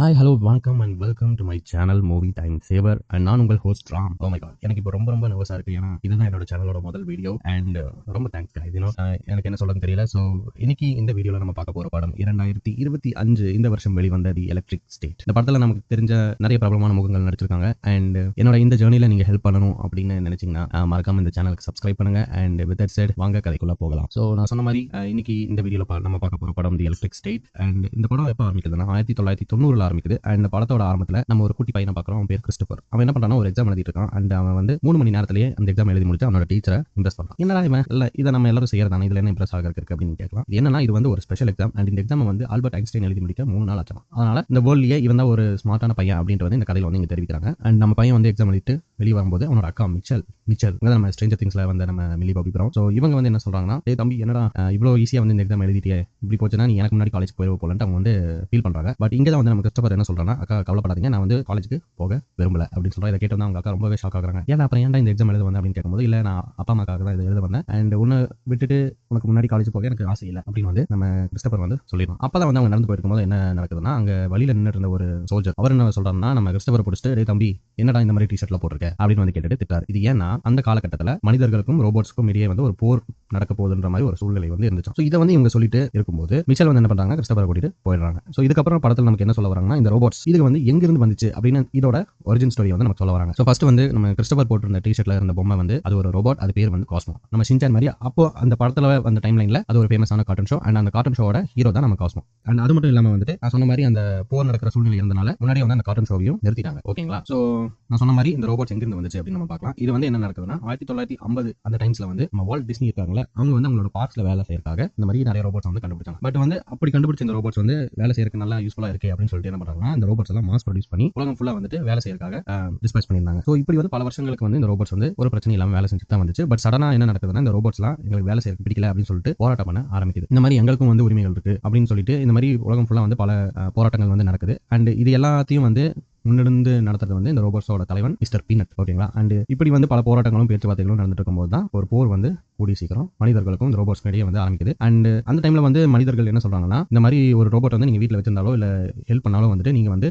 Hi hello வணக்கம் and welcome to my channel movie time saver and நான் உங்கள் host Ram. Oh my god எனக்கு இப்போ ரொம்ப ரொம்ப நர்வஸாக இருக்கு. ஏன்னா இதுதான் என்னோட சேனலோட முதல் வீடியோ அண்ட் uh, ரொம்ப தேங்க்ஸ் guys. Uh, எனக்கு என்ன சொல்றது தெரியல. ஸோ இன்னைக்கு இந்த வீடியோவில் நம்ம பார்க்க போகிற படம் இரண்டாயிரத்தி இருபத்தி அஞ்சு இந்த வருஷம் வெளிவந்த தி எலக்ட்ரிக் ஸ்டேட் இந்த படத்தில் நமக்கு தெரிஞ்ச நிறைய பிரபலமான முகங்கள் நடிச்சிருக்காங்க. அண்ட் uh, என்னோட இந்த ஜேர்னியில் நீங்கள் ஹெல்ப் பண்ணணும் அப்படின்னு நினைச்சிங்கன்னா மறக்காமல் மறக்காம இந்த சேனலுக்கு சப்ஸ்கிரைப் பண்ணுங்க. அண்ட் வித் தட் சைட் வாங்க கதைக்குள்ளே போகலாம். ஸோ நான் சொன்ன மாதிரி இன்னைக்கு இந்த வீடியோவில் நம்ம பார்க்க போகிற படம் தி எலக்ட்ரிக் ஸ்டேட் அண்ட் இந்த படம் எப்போ ஆரம்பிக்கிறதுனா ஆயிரத்தி தொள்ளாயிரத்தி தொண்ணூறுல ஆரம்பிக்குது. அண்ட் படத்தோட ஆரம்பத்தில் நம்ம ஒரு குட்டி பையனை பார்க்குறோம் அவன் பேர் கிறிஸ்டபர் அவன் என்ன பண்ணுறான் ஒரு எக்ஸாம் எழுதிட்டு இருக்கான். அண்ட் அவன் வந்து மூணு மணி நேரத்திலேயே அந்த எக்ஸாம் எழுதி முடிச்சு அவனோட டீச்சரை இம்ப்ரெஸ் பண்ணான் என்னடா இவன்? இல்லை இதை நம்ம எல்லாரும் செய்யறதானே? இதுல என்ன இம்ப்ரெஸ் ஆக இருக்கு அப்படின்னு கேட்கலாம். என்னன்னா இது வந்து ஒரு ஸ்பெஷல் எக்ஸாம் அண்ட் இந்த எக்ஸாம் வந்து ஆல்பர்ட் ஐன்ஸ்டைன் எழுதி முடிக்க மூணு நாள் ஆச்சாம் அதனால இந்த வேர்ல்ட்லயே இவன் தான் ஒரு ஸ்மார்ட்டான பையன் அப்படின்றது வந்து இந்த கதையில் வந்து இங்க தெரிவிக்கிறாங்க. அண்ட் நம்ம பையன் வந்து எக்ஸாம் எழுதிட்டு வெளியே வரும்போது அவனோட அக்கா மிச்சல் மிச்சல் இவங்க நம்ம ஸ்ட்ரேஞ்சர் திங்ஸ்ல வந்து நம்ம மில்லி பாபி ப்ரோ ஸோ இவங்க வந்து என்ன சொல்றாங்கன்னா ஏய் தம்பி என்னடா இவ்வளோ ஈஸியாக வந்து இந்த எக்ஸாம் எழுதிட்டே இப்படி போச்சுன்னா நீ எனக்கு முன்னாடி காலேஜ் போய் போகலன்ட்டு அவங்க வந்து ஃபீல் பண்றாங்க. பட் இங்கே தான் வந்து நம்ம கஷ்டப்பட என்ன சொல்றாங்கன்னா அக்கா கவலைப்படாதீங்க நான் வந்து காலேஜுக்கு போக விரும்பல அப்படின்னு சொல்கிறேன் இதை கேட்டு வந்து அவங்க அக்கா ரொம்பவே ஷாக் ஆகுறாங்க. ஏன் அப்புறம் ஏன்டா இந்த எக்ஸாம் எழுத வந்தேன் அப்படின்னு கேட்கும்போது இல்லை நான் அப்பா அம்மாக்காக தான் இதை எழுத வந்தேன். அண்ட் உன்னை விட்டுட்டு உனக்கு முன்னாடி காலேஜ் போக எனக்கு ஆசை இல்லை. அப்படின்னு வந்து நம்ம கிறிஸ்டபர் வந்து சொல்லிடுவோம் அப்போ தான் வந்து அவங்க நடந்து போயிருக்கும் போது என்ன நடக்குதுன்னா அங்கே வழியில் நின்றுட்டு இருந்த ஒரு சோல்ஜர் அவர் என்ன சொல்றாருன்னா நம்ம கிறிஸ்டபர் பிடிச்சிட்டு தம்பி என்னடா இந்த மாதிரி டிஷர்ட்ல அப்படின்னு வந்து கேட்டுட்டு திட்டாரு இது ஏன்னா அந்த காலகட்டத்தில் மனிதர்களுக்கும் ரோபோட்ஸ்க்கும் இடையே வந்து ஒரு போர் நடக்க போகுதுன்ற மாதிரி ஒரு சூழ்நிலை வந்து இருந்துச்சு. ஸோ இதை வந்து இவங்க சொல்லிட்டு இருக்கும்போது மிச்சல் வந்து என்ன பண்றாங்க கிறிஸ்டபரை கூட்டிட்டு போயிடுறாங்க. ஸோ இதுக்கப்புறம் படத்தில் நமக்கு என்ன சொல்ல வராங்கன்னா இந்த ரோபோட்ஸ் இது வந்து எங்கிருந்து வந்துச்சு அப்படின்னு இதோட ஒரிஜின் ஸ்டோரி வந்து நமக்கு சொல்ல வராங்க. ஸோ ஃபர்ஸ்ட் வந்து நம்ம கிறிஸ்டபர் போட்டிருந்த டிஷர்ட்ல இருந்த பொம்மை வந்து அது ஒரு ரோபோட் அது பேர் வந்து காஸ்மோ நம்ம சிஞ்சான் மாதிரி அப்போ அந்த படத்தில் அந்த டைம் லைன்ல அது ஒரு ஃபேமஸான கார்ட்டூன் ஷோ அண்ட் அந்த கார்ட்டூன் ஷோட ஹீரோ தான் நம்ம காஸ்மோ அண்ட் அது மட்டும் இல்லாமல் வந்துட்டு நான் சொன்ன மாதிரி அந்த போர் நடக்கிற சூழ்நிலை இருந்தனால முன்னாடி வந்து அந்த கார்ட்டூன் ஷோவையும் நிறுத்திட்டாங்க. ஓகேங்களா ஸோ நான் சொன்ன மாதிரி இந்த ரோபோட்ஸ் எங்கிருந்து வந்துச்சு அப்படின்னு நம்ம பார்க்கலாம். இது வந்து என்ன நடக்குதுன்னா ஆயிரத்தி தொள்ளாயிரத்தி ஐம்பது அந்த டைம்ஸ்ல வந்து நம்ம வால்ட் டிஸ்னி இருக்காங்களே அவங்க வந்து அவங்களோட பார்ட்ஸ்ல வேலை செய்யறதுக்காக இந்த மாதிரி நிறைய ரோபோட்ஸ் வந்து கண்டுபிடிச்சாங்க. பட் வந்து அப்படி கண்டுபிடிச்ச இந்த ரோபோட்ஸ் வந்து வேலை செய்யறதுக்கு நல்லா யூஸ்ஃபுல்லா இருக்கு அப்படின்னு சொல்லிட்டு என்ன பண்றாங்கன்னா இந்த ரோபோட்ஸ் எல்லாம் மாஸ் ப்ரொடியூஸ் பண்ணி உலகம் ஃபுல்லா வந்துட்டு வேலை செய்யறதுக்காக டிஸ்பேச் பண்ணியிருந்தாங்க. ஸோ இப்படி வந்து பல வருஷங்களுக்கு வந்து இந்த ரோபோட்ஸ் வந்து ஒரு பிரச்சனை இல்லாம வேலை செஞ்சு தான் வந்துச்சு. பட் சடனா என்ன நடக்குதுன்னா இந்த ரோபோட்ஸ்லாம் எங்களுக்கு வேலை செய்யறதுக்கு பிடிக்கல அப்படின்னு சொல்லிட்டு போராட்டம் பண்ண ஆரம்பிக்குது. இந்த மாதிரி எங்களுக்கும் வந்து உரிமைகள் இருக்கு அப்படின்னு சொல்லிட்டு இந்த மாதிரி உலகம் ஃபுல்லா வந்து பல போராட்டங்கள் வந்து நடக்குது. அண்ட் இது எல்லாத்தையும் வந்து முன்னிருந்து நடத்துறது வந்து இந்த ரோபோட்ஸோட தலைவன் மிஸ்டர் பீனட் ஓகேங்களா அண்ட் இப்படி வந்து பல போராட்டங்களும் பேச்சுவார்த்தைகளும் நடந்துட்டு இருக்கும்போது தான் ஒரு போர் வந்து கூடி சீக்கிரம் மனிதர்களுக்கும் இந்த ரோபோட்ஸ் இடையே வந்து ஆரம்பிக்குது. அண்ட் அந்த டைம்ல வந்து மனிதர்கள் என்ன சொல்றாங்கன்னா இந்த மாதிரி ஒரு ரோபோட் வந்து நீங்க வீட்டில் வச்சிருந்தாலோ இல்ல ஹெல்ப் பண்ணாலோ வந்துட்டு நீங்க வந்து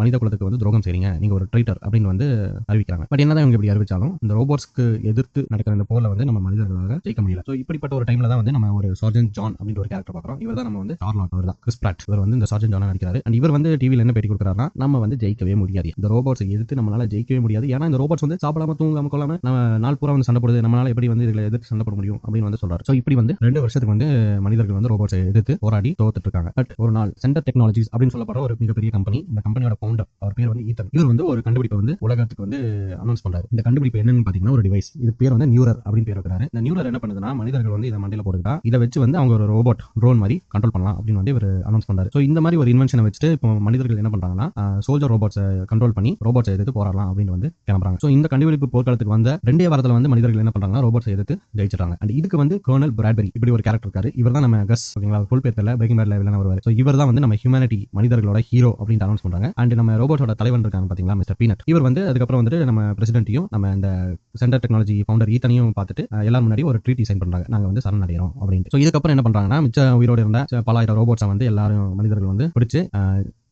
மனித குலத்துக்கு வந்து துரோகம் செய்றீங்க. நீங்க ஒரு ட்ரைட்டர் அப்படின்னு வந்து அறிவிக்கிறாங்க. பட் என்னதான் இவங்க இப்படி அறிவிச்சாலும் இந்த ரோபோட்ஸ்க்கு எதிர்த்து நடக்கிற இந்த போர்ல வந்து நம்ம மனிதர்களாக ஜெயிக்க முடியல. ஸோ இப்படிப்பட்ட ஒரு டைம்ல தான் வந்து நம்ம ஒரு சார்ஜன் ஜான் அப்படின்ற ஒரு கேரக்டர் பார்க்குறோம். இவர் தான் நம்ம வந்து சார்லாட் அவர் தான் கிறிஸ் இவர் வந்து இந்த சார்ஜன் ஜானா நடிக்கிறாரு. அண்ட் இவர் வந்து டிவியில் என்ன பேட்டி கொடுக்குறாருன்னா நம்ம வந்து ஜெயிக்கவே முடியாது. இந்த ரோபோட்ஸை எதிர்த்து நம்மளால ஜெயிக்கவே முடியாது. ஏன்னா இந்த ரோபோட்ஸ் வந்து சாப்பிடாம தூங்காம கொள்ளாம நம்ம நாள் பூரா வந்து சண்டை போடுது. நம்மளால எப்படி வந்து இதில் எதிர்த்து சண்டை போட முடியும் அப்படின்னு வந்து சொல்றாரு. ஸோ இப்படி வந்து ரெண்டு வருஷத்துக்கு வந்து மனிதர்கள் வந்து ரோபோட்ஸை எதிர்த்து போராடி தோத்துட்டு இருக்காங்க பட் ஒரு நாள் சென்டர் டெக்னாலஜிஸ் அப்படின்னு சொல்லப்படுற ஒரு மிகப்பெரிய கம்பெனி இந்த கம்பெனியோட ஃபவுண்டர் அவர் பேர் வந்து ஈத்தன் இவர் வந்து ஒரு கண்டுபிடிப்பை வந்து உலகத்துக்கு வந்து அனௌன்ஸ் பண்றாரு. இந்த கண்டுபிடிப்பு என்னன்னு பாத்தீங்கன்னா ஒரு டிவைஸ் இது பேர் வந்து நியூரர் அப்படின்னு பேர் இருக்கிறாரு இந்த நியூரர் என்ன பண்ணுதுன்னா மனிதர்கள் வந்து இதை மண்டையில போட்டுக்கிட்டா இதை வச்சு வந்து அவங்க ஒரு ரோபோட் ட்ரோன் மாதிரி கண்ட்ரோல் பண்ணலாம் அப்படின்னு வந்து இவர் அனௌன்ஸ் பண்றாரு. ஸோ இந்த மாதிரி ஒரு இன்வென்ஷனை வச்சுட்டு இப்போ மனிதர்கள் என்ன பண்றாங்கன்னா சோல்ஜர் ரோபோட்ஸை கண்ட்ரோல் பண்ணி ரோபோட்ஸை எதிர்த்து போராடலாம் அப்படின்னு வந்து கிளம்புறாங்க. ஸோ இந்த கண்டுபிடிப்பு போர்க்காலத்துக்கு வந்த ரெண்டே வாரத்தில் வந்து மனிதர்கள் என்ன பண்றாங்கன்னா ரோபோட்ஸை எதிர்த்து ஜெயிச்சிட்டாங்க அண்ட் இதுக்கு வந்து கர்னல் பிராட்பரி இப்படி ஒரு கேரக்டர் இருக்காரு. இவர் தான் நம்ம கஸ் ஓகேங்களா? ஃபுல் பேர் தெரியல பிரேக்கிங் பேட்ல வில்லன் வருவார். ஸோ இவர் தான் வந்து நம்ம ஹியூமனிட்டி மனிதர்களோட ஹீரோ அப்படின்னு அனௌன்ஸ் பண்றாங்க. அண்ட் நம்ம ரோபோட்டோட தலைவன் இருக்காங்க பாத்தீங்களா மிஸ்டர் பீனட் இவர் வந்து அதுக்கப்புறம் வந்துட்டு நம்ம பிரசிடென்ட்டையும் நம்ம இந்த சென்டர் டெக்னாலஜி ஃபவுண்டர் ஈத்தனையும் பார்த்துட்டு எல்லாரும் முன்னாடி ஒரு ட்ரீட்டி சைன் பண்றாங்க. நாங்க வந்து சரணடைகிறோம் அப்படின்ட்டு. ஸோ இதுக்கப்புறம் என்ன பண்றாங்கன்னா மிச்ச உயிரோடு இருந்த ச- பலாயிரம் ரோபோட்ஸை வந்து எல்லாரும் மனிதர்கள் வந்து பிடிச்சு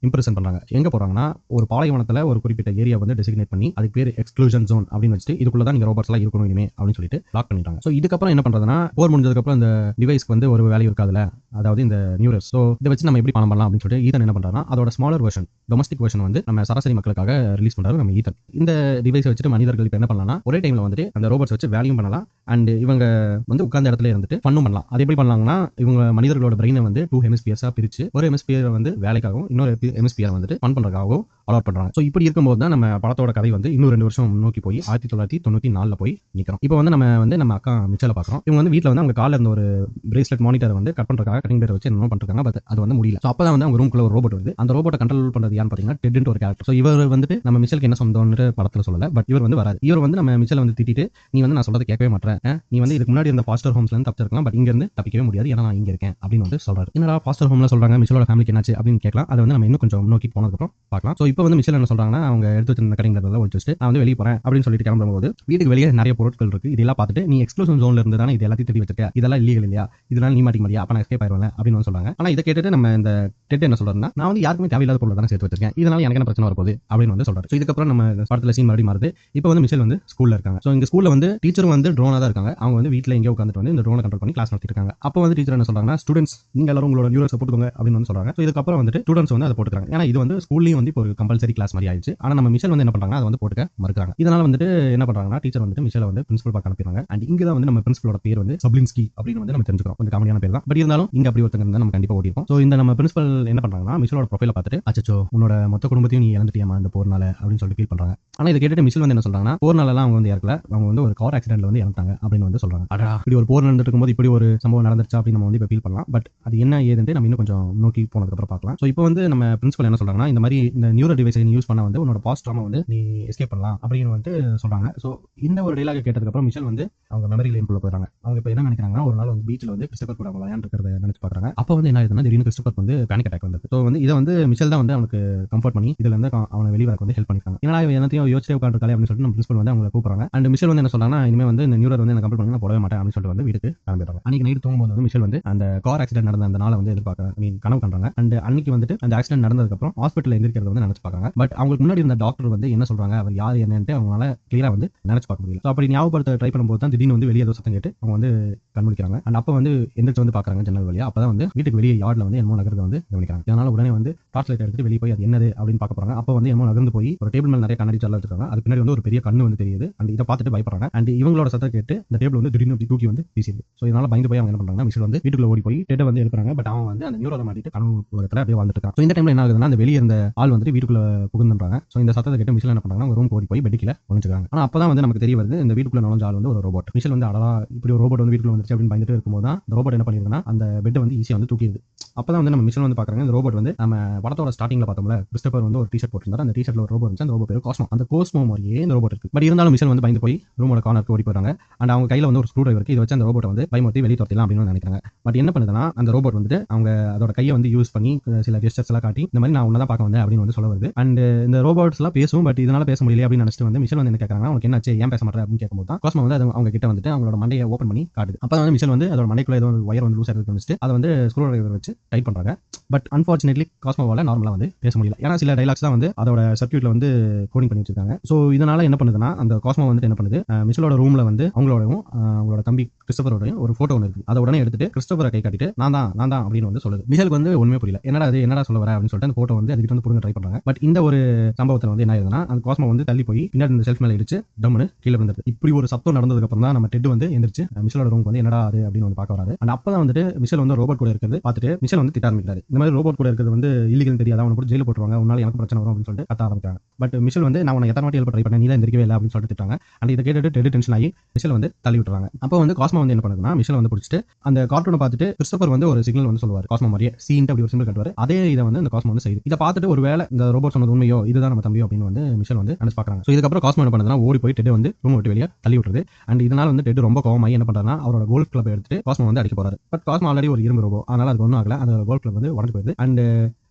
இம்ப்ரெஷன் பண்ணுறாங்க எங்கே போகிறாங்கன்னா ஒரு பாலைவனத்தில் ஒரு குறிப்பிட்ட ஏரியா வந்து டெசிக்னேட் பண்ணி அதுக்கு பேர் எக்ஸ்க்ளூஷன் ஜோன் அப்படின்னு வச்சுட்டு இதுக்குள்ள தான் நீங்கள் ரோபோட்ஸ் எல்லாம் இருக்கணும் இனிமே அப்படின்னு சொல்லிட்டு லாக் பண்ணிட்டாங்க ஸோ இதுக்கப்புறம் என்ன பண்ணுறதுன்னா போர் முடிஞ்சதுக்கப்புறம் இந்த டிவைஸ்க்கு வந்து ஒரு வேல்யூ இருக்காதுல அதாவது இந்த நியூரஸ் ஸோ இதை வச்சு நம்ம எப்படி பணம் பண்ணலாம் அப்படின்னு சொல்லிட்டு ஈதன் என்ன பண்ணுறாங்கன்னா அதோட ஸ்மாலர் வெர்ஷன் டொமஸ்டிக் வெர்ஷன் வந்து நம்ம சராசரி மக்களுக்காக ரிலீஸ் பண்ணுறாரு நம்ம ஈதன் இந்த டிவைஸை வச்சுட்டு மனிதர்கள் இப்போ என்ன பண்ணலாம்னா ஒரே டைமில் வந்துட்டு அந்த ரோபோட்ஸ் வச்சு வேல்யூ பண்ணலாம். அண்ட் இவங்க வந்து உட்கார்ந்த இடத்துல இருந்துட்டு பண்ணும் பண்ணலாம். அது எப்படி பண்ணலாம்னா இவங்க மனிதர்களோட பிரெயினை வந்து டூ ஹெமிஸ்பியர்ஸாக பிரித்து ஒரு ஹெமிஸ்பியர் வந்து வேலைக்காகவும் இன்னொரு ஹெமிஸ்பியர் வந்துட்டு ஃபன் பண்ணுறதுக்காகவும் அலாட் பண்றாங்க. ஸோ இப்படி இருக்கும்போது தான் நம்ம படத்தோட கதை வந்து இன்னும் ரெண்டு வருஷம் நோக்கி போய் ஆயிரத்தி தொள்ளாயிரத்தி தொண்ணூற்றி நாலில் போய் நிற்கிறோம் இப்போ வந்து நம்ம வந்து நம்ம அக்கா மிச்சலை பார்க்குறோம் இவங்க வந்து வீட்டில் வந்து அவங்க காலில் இருந்த ஒரு பிரேஸ்லெட் மானிட்டர் வந்து கட் பண்றதுக்காக கட்டிங் பேர் வச்சு என்ன பண்ணிருக்காங்க பட் அது வந்து முடியல. ஸோ அப்போ தான் வந்து அவங்க ரூம்குள்ள ஒரு ரோபோட் வருது. அந்த ரோபோட்டை கண்ட்ரோல் பண்ணுறது யான்னு பார்த்தீங்கன்னா டெட்ன்ட்டு ஒரு கேரக்டர் ஸோ இவர் வந்துட்டு நம்ம மிச்சலுக்கு என்ன சொந்தம்னு படத்தில் சொல்லலை. பட் இவர் வந்து வராது இவர் வந்து நம்ம மிச்சலை வந்து திட்டிட்டு நீ வந்து நான் சொல்றது கேட்கவே மாட்டேன் நீ வந்து இதுக்கு முன்னாடி இந்த ஃபாஸ்டர் ஹோம்ஸ்ல இருந்து தப்பிச்சிருக்கலாம். பட் இங்கேருந்து தப்பிக்கவே முடியாது. ஏன்னா நான் இங்கே இருக்கேன். அப்படின்னு வந்து சொல்றாரு. என்னடா ஃபாஸ்டர் ஹோம்ல சொல்றாங்க? மிச்சலோட ஃபேமிலிக்கு என்னாச்சு? அப்படின்னு கேட்கலாம். அதை வந்து நம்ம இன்னும் கொஞ்சம் நோக்கி போனதுக்கப்புறம் பார்க்கலாம். ஸோ இப்போ இப்போ வந்து மிச்சல் என்ன சொல்றாங்கன்னா அவங்க எடுத்து வச்சிருந்த கடைங்கிறதெல்லாம் ஒழிச்சு வச்சுட்டு நான் வந்து வெளியே போறேன் அப்படின்னு சொல்லிட்டு கிளம்பும்போது வீட்டுக்கு வெளியே நிறைய பொருட்கள் இருக்கு. இதெல்லாம் பார்த்துட்டு நீ எக்ஸ்க்ளூசிவ் ஜோன்ல இருந்து தானே இது எல்லாத்தையும் தேடி வச்சிருக்க இதெல்லாம் இல்லீகல் இல்லையா? இதனால நீ மாட்டிக்க முடியா அப்ப நான் எஸ்கேப் ஆயிருவேன் அப்படின்னு வந்து சொல்றாங்க. ஆனா இதை கேட்டுட்டு நம்ம இந்த டெட் என்ன சொல்றாருன்னா நான் வந்து யாருக்குமே தேவையில்லாத பொருள் தானே சேர்த்து வச்சிருக்கேன். இதனால எனக்கு என்ன பிரச்சனை வரப்போகுது? அப்படின்னு வந்து சொல்றாரு. இதுக்கப்புறம் நம்ம படத்துல சீன் மறுபடியும் மாறுது. இப்போ வந்து மிஷல் வந்து ஸ்கூல்ல இருக்காங்க. ஸோ இந்த ஸ்கூல்ல வந்து டீச்சரும் வந்து ட்ரோனா தான் இருக்காங்க. அவங்க வந்து வீட்டில் எங்கே உட்காந்துட்டு வந்து இந்த ட்ரோனை கண்ட்ரோல் பண்ணி கிளாஸ் நடத்திருக்காங்க அப்போ வந்து டீச்சர் என்ன சொல்றாங்கன்னா ஸ்டூடெண்ட்ஸ் நீங்க எல்லாரும் உங்களோட நியூரல்ஸ் போட்டுக்கோங்க அப்படின்னு வந்து சொல்றாங்க. ஸோ இதுக்கப்புறம் வந்துட்டு ஸ்டூடெண்ட்ஸ் வந்து அதை போட்டுக்காங்க ஏன்னா இது வந்து ஸ்கூல்லையும் வந்து இப்போ ஒரு கம்பல்சரி கிளாஸ் மாதிரி ஆயிடுச்சு. ஆனா நம்ம மிஷல் வந்து என்ன பண்றாங்க அதை வந்து போட்டுக்க மறுக்கிறாங்க. இதனால வந்துட்டு என்ன பண்றாங்கன்னா டீச்சர் வந்துட்டு மிஷலை வந்து பிரின்சிபல் பார்க்க அனுப்பிடுறாங்க. அண்ட் இங்க தான் வந்து நம்ம பிரின்சிபலோட பேர் வந்து சப்ளின்ஸ்கி அப்படின்னு வந்து நம்ம தெரிஞ்சுக்கிறோம். கொஞ்சம் காமெடியான பேர் தான். பட் இருந்தாலும் இங்க அப்படி ஒருத்தங்க இருந்தா நம்ம கண்டிப்பா ஓடிப்போம் ஸோ இந்த நம்ம பிரின்சிபல் என்ன பண்றாங்கன்னா மிஷலோட ப்ரொஃபைல பார்த்துட்டு அச்சோ உன்னோட மொத்த குடும்பத்தையும் நீ இழந்துட்டியாமா இந்த போர்னால அப்படின்னு சொல்லிட்டு ஃபீல் பண்றாங்க. ஆனா இதை கேட்டுட்டு மிஷல் வந்து என்ன சொல்றாங்கன்னா போர்னாலலாம் அவங்க வந்து இறக்கல. அவங்க வந்து ஒரு கார் ஆக்சிடென்ட்ல வந்து இறந்தாங்க அப்படின்னு வந்து சொல்றாங்க. அடா இப்படி ஒரு போர் நடந்துட்டு இருக்கும்போது இப்படி ஒரு சம்பவம் நடந்துருச்சா அப்படின்னு நம்ம வந்து இப்போ ஃபீல் பண்ணலாம். பட் அது என்ன ஏதுன்ட்டு நம்ம இன்னும் கொஞ்சம் நோக்கி போனதுக்கு அப்புறம் பார்க்கலாம். ஸோ இப்போ வந்து நம்ம பிரின்சிபல் என்ன சொல்றாங்கன்னா இந்த மாதிரி இந்த நியூரோ டிவைஸை நீ யூஸ் பண்ண வந்து உன்னோட பாஸ்ட் ட்ராமா வந்து நீ எஸ்கேப் பண்ணலாம் அப்படின்னு வந்து சொல்றாங்க. ஸோ இந்த ஒரு டைலாக் கேட்டதுக்கப்புறம் மிஷல் வந்து அவங்க மெமரி லைன் குள்ள அவங்க இப்போ என்ன நினைக்கிறாங்கன்னா ஒரு நாள் வந்து பீச்சில் வந்து கிறிஸ்டபர் கூட அவங்க விளையாண்டுருக்கிறத நினைச்சு பார்க்குறாங்க. அப்போ வந்து என்ன ஆகுதுன்னா திடீர்னு கிறிஸ்டபர் வந்து பேனிக் அட்டாக் வந்தது. ஸோ வந்து இதை வந்து மிஷல் தான் வந்து அவனுக்கு கம்ஃபர்ட் பண்ணி இதுல இருந்து அவனை வெளியே வந்து ஹெல்ப் பண்ணிருக்காங்க. ஏன்னா எல்லாத்தையும் என்னத்தையும் யோசிச்சே அப்படின்னு சொல்லிட்டு நம்ம பிரின்சிபல் வந்து அவங்க கூப்பிடுறாங்க. அண்ட் மிஷல் வந்து என்ன சொல்றாங்கன்னா இனிமே வந்து இந்த நியூரர் வந்து என்ன கம்ப்ளீட் பண்ணி நான் போடவே மாட்டேன் அப்படின்னு சொல்லிட்டு வந்து வீட்டுக்கு கிளம்பிடுறாங்க. அன்னைக்கு நைட் தூங்கும்போது வந்து மிஷல் வந்து அந்த கார் ஆக்சிடென்ட் நடந்த அந்த நாளை வந்து எதிர்பார்க்கறாங்க மீன் கனவு கண்டாங்க அண்ட் அன்னைக்கு வந்துட்டு அந்த ஆக்சிடென்ட் நடந்ததுக்கப்புறம் ஹாஸ்பிட்டல் எந்திரிக்கிறது வந்து நினைச்சு பார்க்கறாங்க பட் அவங்களுக்கு முன்னாடி இருந்த டாக்டர் வந்து என்ன சொல்றாங்க? அவர் யார் என்னன்ட்டு அவங்களால கிளியரா வந்து நினைச்சு பார்க்க முடியல. அப்படி ஞாபகப்படுத்த ட்ரை பண்ணும்போது தான் திடீர்னு வந்து வெளியே ஏதோ சத்தம் கேட்டு அவங்க வந்து கண்முடிக்கிறாங்க அண்ட் அப்போ வந்து எந்திரிச்சு வந்து பாக்குறாங்க ஜன்னல் வழியா. அப்பதான் வந்து வீட்டுக்கு வெளியே யார்ட்ல வந்து என்னமோ நகரத்தை வந்து கவனிக்கிறாங்க. அதனால உடனே வந்து டார்ச் லைட் எடுத்துட்டு வெளியே போய் அது என்னது அப்படின்னு பார்க்க போறாங்க. அப்போ வந்து என்னமோ நகர்ந்து போய் ஒரு டேபிள் மேல நிறைய கண்ணாடி சல்ல வச்சிருக்காங்க. அது பின்னாடி வந்து ஒரு பெரிய கண்ணு வந்து தெரியுது. அண்ட் இதை பார்த்துட்டு பயப்படுறாங்க. அண்ட் இவங்களோட சத்தம் கேட்டு இந்த டேபிள் வந்து திடீர்னு தூக்கி வந்து வீசிடுது. ஸோ இதனால பயந்து போய் அவங்க என்ன பண்றாங்க மிஷில் வந்து வீட்டுக்குள்ள ஓடி போய் டெட்டை வந்து எழுப்புறாங்க. பட் அவன் வந்து அந்த நியூரோட மாட்டிட்டு கனவு உலகத்தில் அப்படியே வாழ்ந்துட்டு இருக்கான். ஸோ இந்த டைம்ல என்ன ஆகுதுன்னா அந்த வெளியே இருந்த ஆள் வந்துட்டு வீட்டுக்குள்ள புகுந்துறாங்க ஸோ இந்த சத்தத்தை கேட்டு மிஷில் என்ன பண்றாங்க ரூம் ஓடி போய் பெட்டுக்குள்ள ஒழிஞ்சுக்காங்க ஆனா அப்பதான் வந்து நமக்கு தெரிய வருது இந்த வீட்டுக்குள்ள நுழைஞ்ச ஆள் வந்து ஒரு ரோபோட் மிஷில் வந்து அடலா இப்படி ஒரு ரோபோட் வந்து வீட்டுக்குள்ள வந்துச்சு அப்படின்னு பயந்துட்டு இருக்கும்போது தான் ரோபோட் என்ன பண்ணிருக்குன்னா அந்த பெட்டை வந்து ஈஸியா வந்து தூக்கிடுது. அப்பதான் வந்து நம்ம மிஷில் வந்து பாக்குறாங்க இந்த ரோபோட் வந்து நம்ம படத்தோட ஸ்டார்டிங்ல பார்த்தோம்ல கிறிஸ்டபர் வந்து ஒரு டிஷர்ட் போட்டிருந்தாரு. அந்த டிஷர்ட்ல ஒரு ரோபோட் இருந்துச்சு அந்த ரோபோ பேர் காஸ்மோ அந்த கோஸ்மோ மாதிரியே இந்த ரோபோட் இருக்கு. பட் இருந்தாலும் மிஷில் வந்து பயந்து போய் ரூமோட கார்னருக்கு ஓடி போறாங்க அண்ட் அவங்க கையில வந்து ஒரு ஸ்க்ரூ டிரைவர் இருக்கு இதை வச்சு அந்த ரோபோட்டை வந்து பயமுறுத்தி வெளியே துரத்திடலாம் அப்படின்னு நினைக்கிறாங்க. பட் என்ன பண்ணுதுன்னா அந்த ரோபோட் வந்துட்டு அவங்க அதோட கையை வந்து யூஸ் பண்ணி சில ஜெஸ்டர்ஸ் எல்லாம் காட்டி இந்த மாதிரி நான் உன்னதான் பார்க்க வந்தேன் அப்படின்னு வந்து சொல்ல வருது அண்ட் இந்த ரோபோட்ஸ் எல்லாம் பேசும் பட் இதனால பேச முடியல அப்படின்னு நினைச்சிட்டு வந்து மிஷல் வந்து என்ன கேட்கறாங்க உனக்கு என்ன ஏன் பேச மாட்டேன் அப்படின்னு கேட்கும்போது தான் காஸ்மோ வந்து அவங்க கிட்ட வந்துட்டு அவங்களோட மண்டையை ஓப்பன் பண்ணி காட்டுது. அப்போ வந்து மிஷல் வந்து அதோட மண்டைக்குள்ள ஏதோ ஒரு ஒயர் வந்து லூஸ் ஆகிறது வச்சுட்டு அதை வந்து ஸ்க்ரூ டிரைவர் வச்சு டைப் பண்றாங்க. பட் அன்ஃபார்ச்சுனேட்லி காஸ்மோவால நார்மலா வந்து பேச முடியல. ஏன்னா சில டைலாக்ஸ் தான் வந்து அதோட சர்க்கியூட்ல வந்து கோடிங் பண்ணி வச்சிருக்காங்க ஸோ இதனால என்ன பண்ணுதுன்னா அந்த காஸ்மோ வந்துட்டு என்ன பண்ணுது? மிஷலோட ரூம்ல வந்து அவங்களோடவும் அவங்களோட தம்பி கிறிஸ்டபரோடையும் ஒரு ஃபோட்டோ ஒன்று இருக்கு. அதை உடனே எடுத்துட்டு கிறிஸ்டபரை கை காட்டிட்டு நான் தான் நான் தான் அப்படின்னு வந்து சொல்லுது மிஷலுக்கு வந்து ஒன்றுமே புரியல. என்னடா அது என்னடா சொல்ல வர? அப்படின்னு சொல்லிட்டு அந்த ஃபோட்டோ வந்து அதுக்கிட்ட வந்து புடுங்க ட்ரை பண்றாங்க. பட் இந்த ஒரு சம்பவத்தில் வந்து என்ன ஆகுதுன்னா அந்த காஸ்மோ வந்து தள்ளி போய் பின்னாடி இந்த செல்ஃப் மேலே இடிச்சு டம்னு கீழே விழுந்தது இப்படி ஒரு சத்தம் நடந்ததுக்கு அப்புறம் தான் நம்ம டெட் வந்து எந்திரிச்சு மிஷலோட ரூம் வந்து என்னடா அது? அப்படின்னு வந்து பார்க்க வராது அண்ட் அப்பதான் வந்துட்டு மிஷல் வந்து ரோபோட் கூட இருக்கிறது பார்த்துட்டு மிஷல் வந்து திட்ட ஆரம்பிக்கிறாரு. இந்த மாதிரி ரோபோட் கூட இருக்கிறது வந்து இல்லீகல் தெரியாத? அவனை கூட ஜெயில போட்டுருவாங்க. உன்னால எனக்கு பிரச்சனை வரும் அப்படின்னு சொல்லிட்டு கத்த ஆரம்பிக்கிறாங்க. பட் மிஷல் வந்து நான் உனக்கு எத்தனை வாட்டி ஹெல்ப் ட்ரை பண்ணேன்? நீ தான் எந்திரிக்கவே இல்லை அப்படின்னு சொல்லிட்டு திட்டாங்க அண்ட் இதை கேட்டுட்டு டெட் டென்ஷன் ஆகி மிஷல் வந்து தள்ளி விட்டுறாங்க. அப்போ வந்து காஸ்மோ வந்து என்ன பண்ணுதுன்னா மிஷன் வந்து பிடிச்சிட்டு அந்த கார்ட்டூனை பார்த்துட்டு கிறிஸ்டபர் வந்து ஒரு சிக்னல் வந்து சொல்லுவார். காஸ்மா மாதிரியே சீன்ட்டு அப்படி ஒரு சிம்பிள் கட்டுவார். அதே இதை வந்து இந்த காஸ்மா வந்து செய்யுது. இதை பார்த்துட்டு ஒரு வேலை இந்த ரோபோட் சொன்னது உண்மையோ இதுதான் நம்ம தம்பியோ அப்படின்னு வந்து மிஷன் வந்து நினைச்சு பார்க்கறாங்க. ஸோ இதுக்கப்புறம் காஸ்மா என்ன பண்ணுதுன்னா ஓடி போய் டெட் வந்து ரூம் விட்டு வெளியே தள்ளி விட்டுருது. அண்ட் இதனால வந்து டெட் ரொம்ப கோவமாயி என்ன பண்றாருன்னா அவரோட கோல்ஃப் கிளப் எடுத்துட்டு காஸ்மா வந்து அடிக்க போறாரு. பட் காஸ்மா ஆல்ரெடி ஒரு இரும்பு ரோபோ அதனால அது ஒன்றும் ஆகல. அந்த கோல்ஃப் கிளப் வந்து உடஞ்சு போயிருது அண்ட்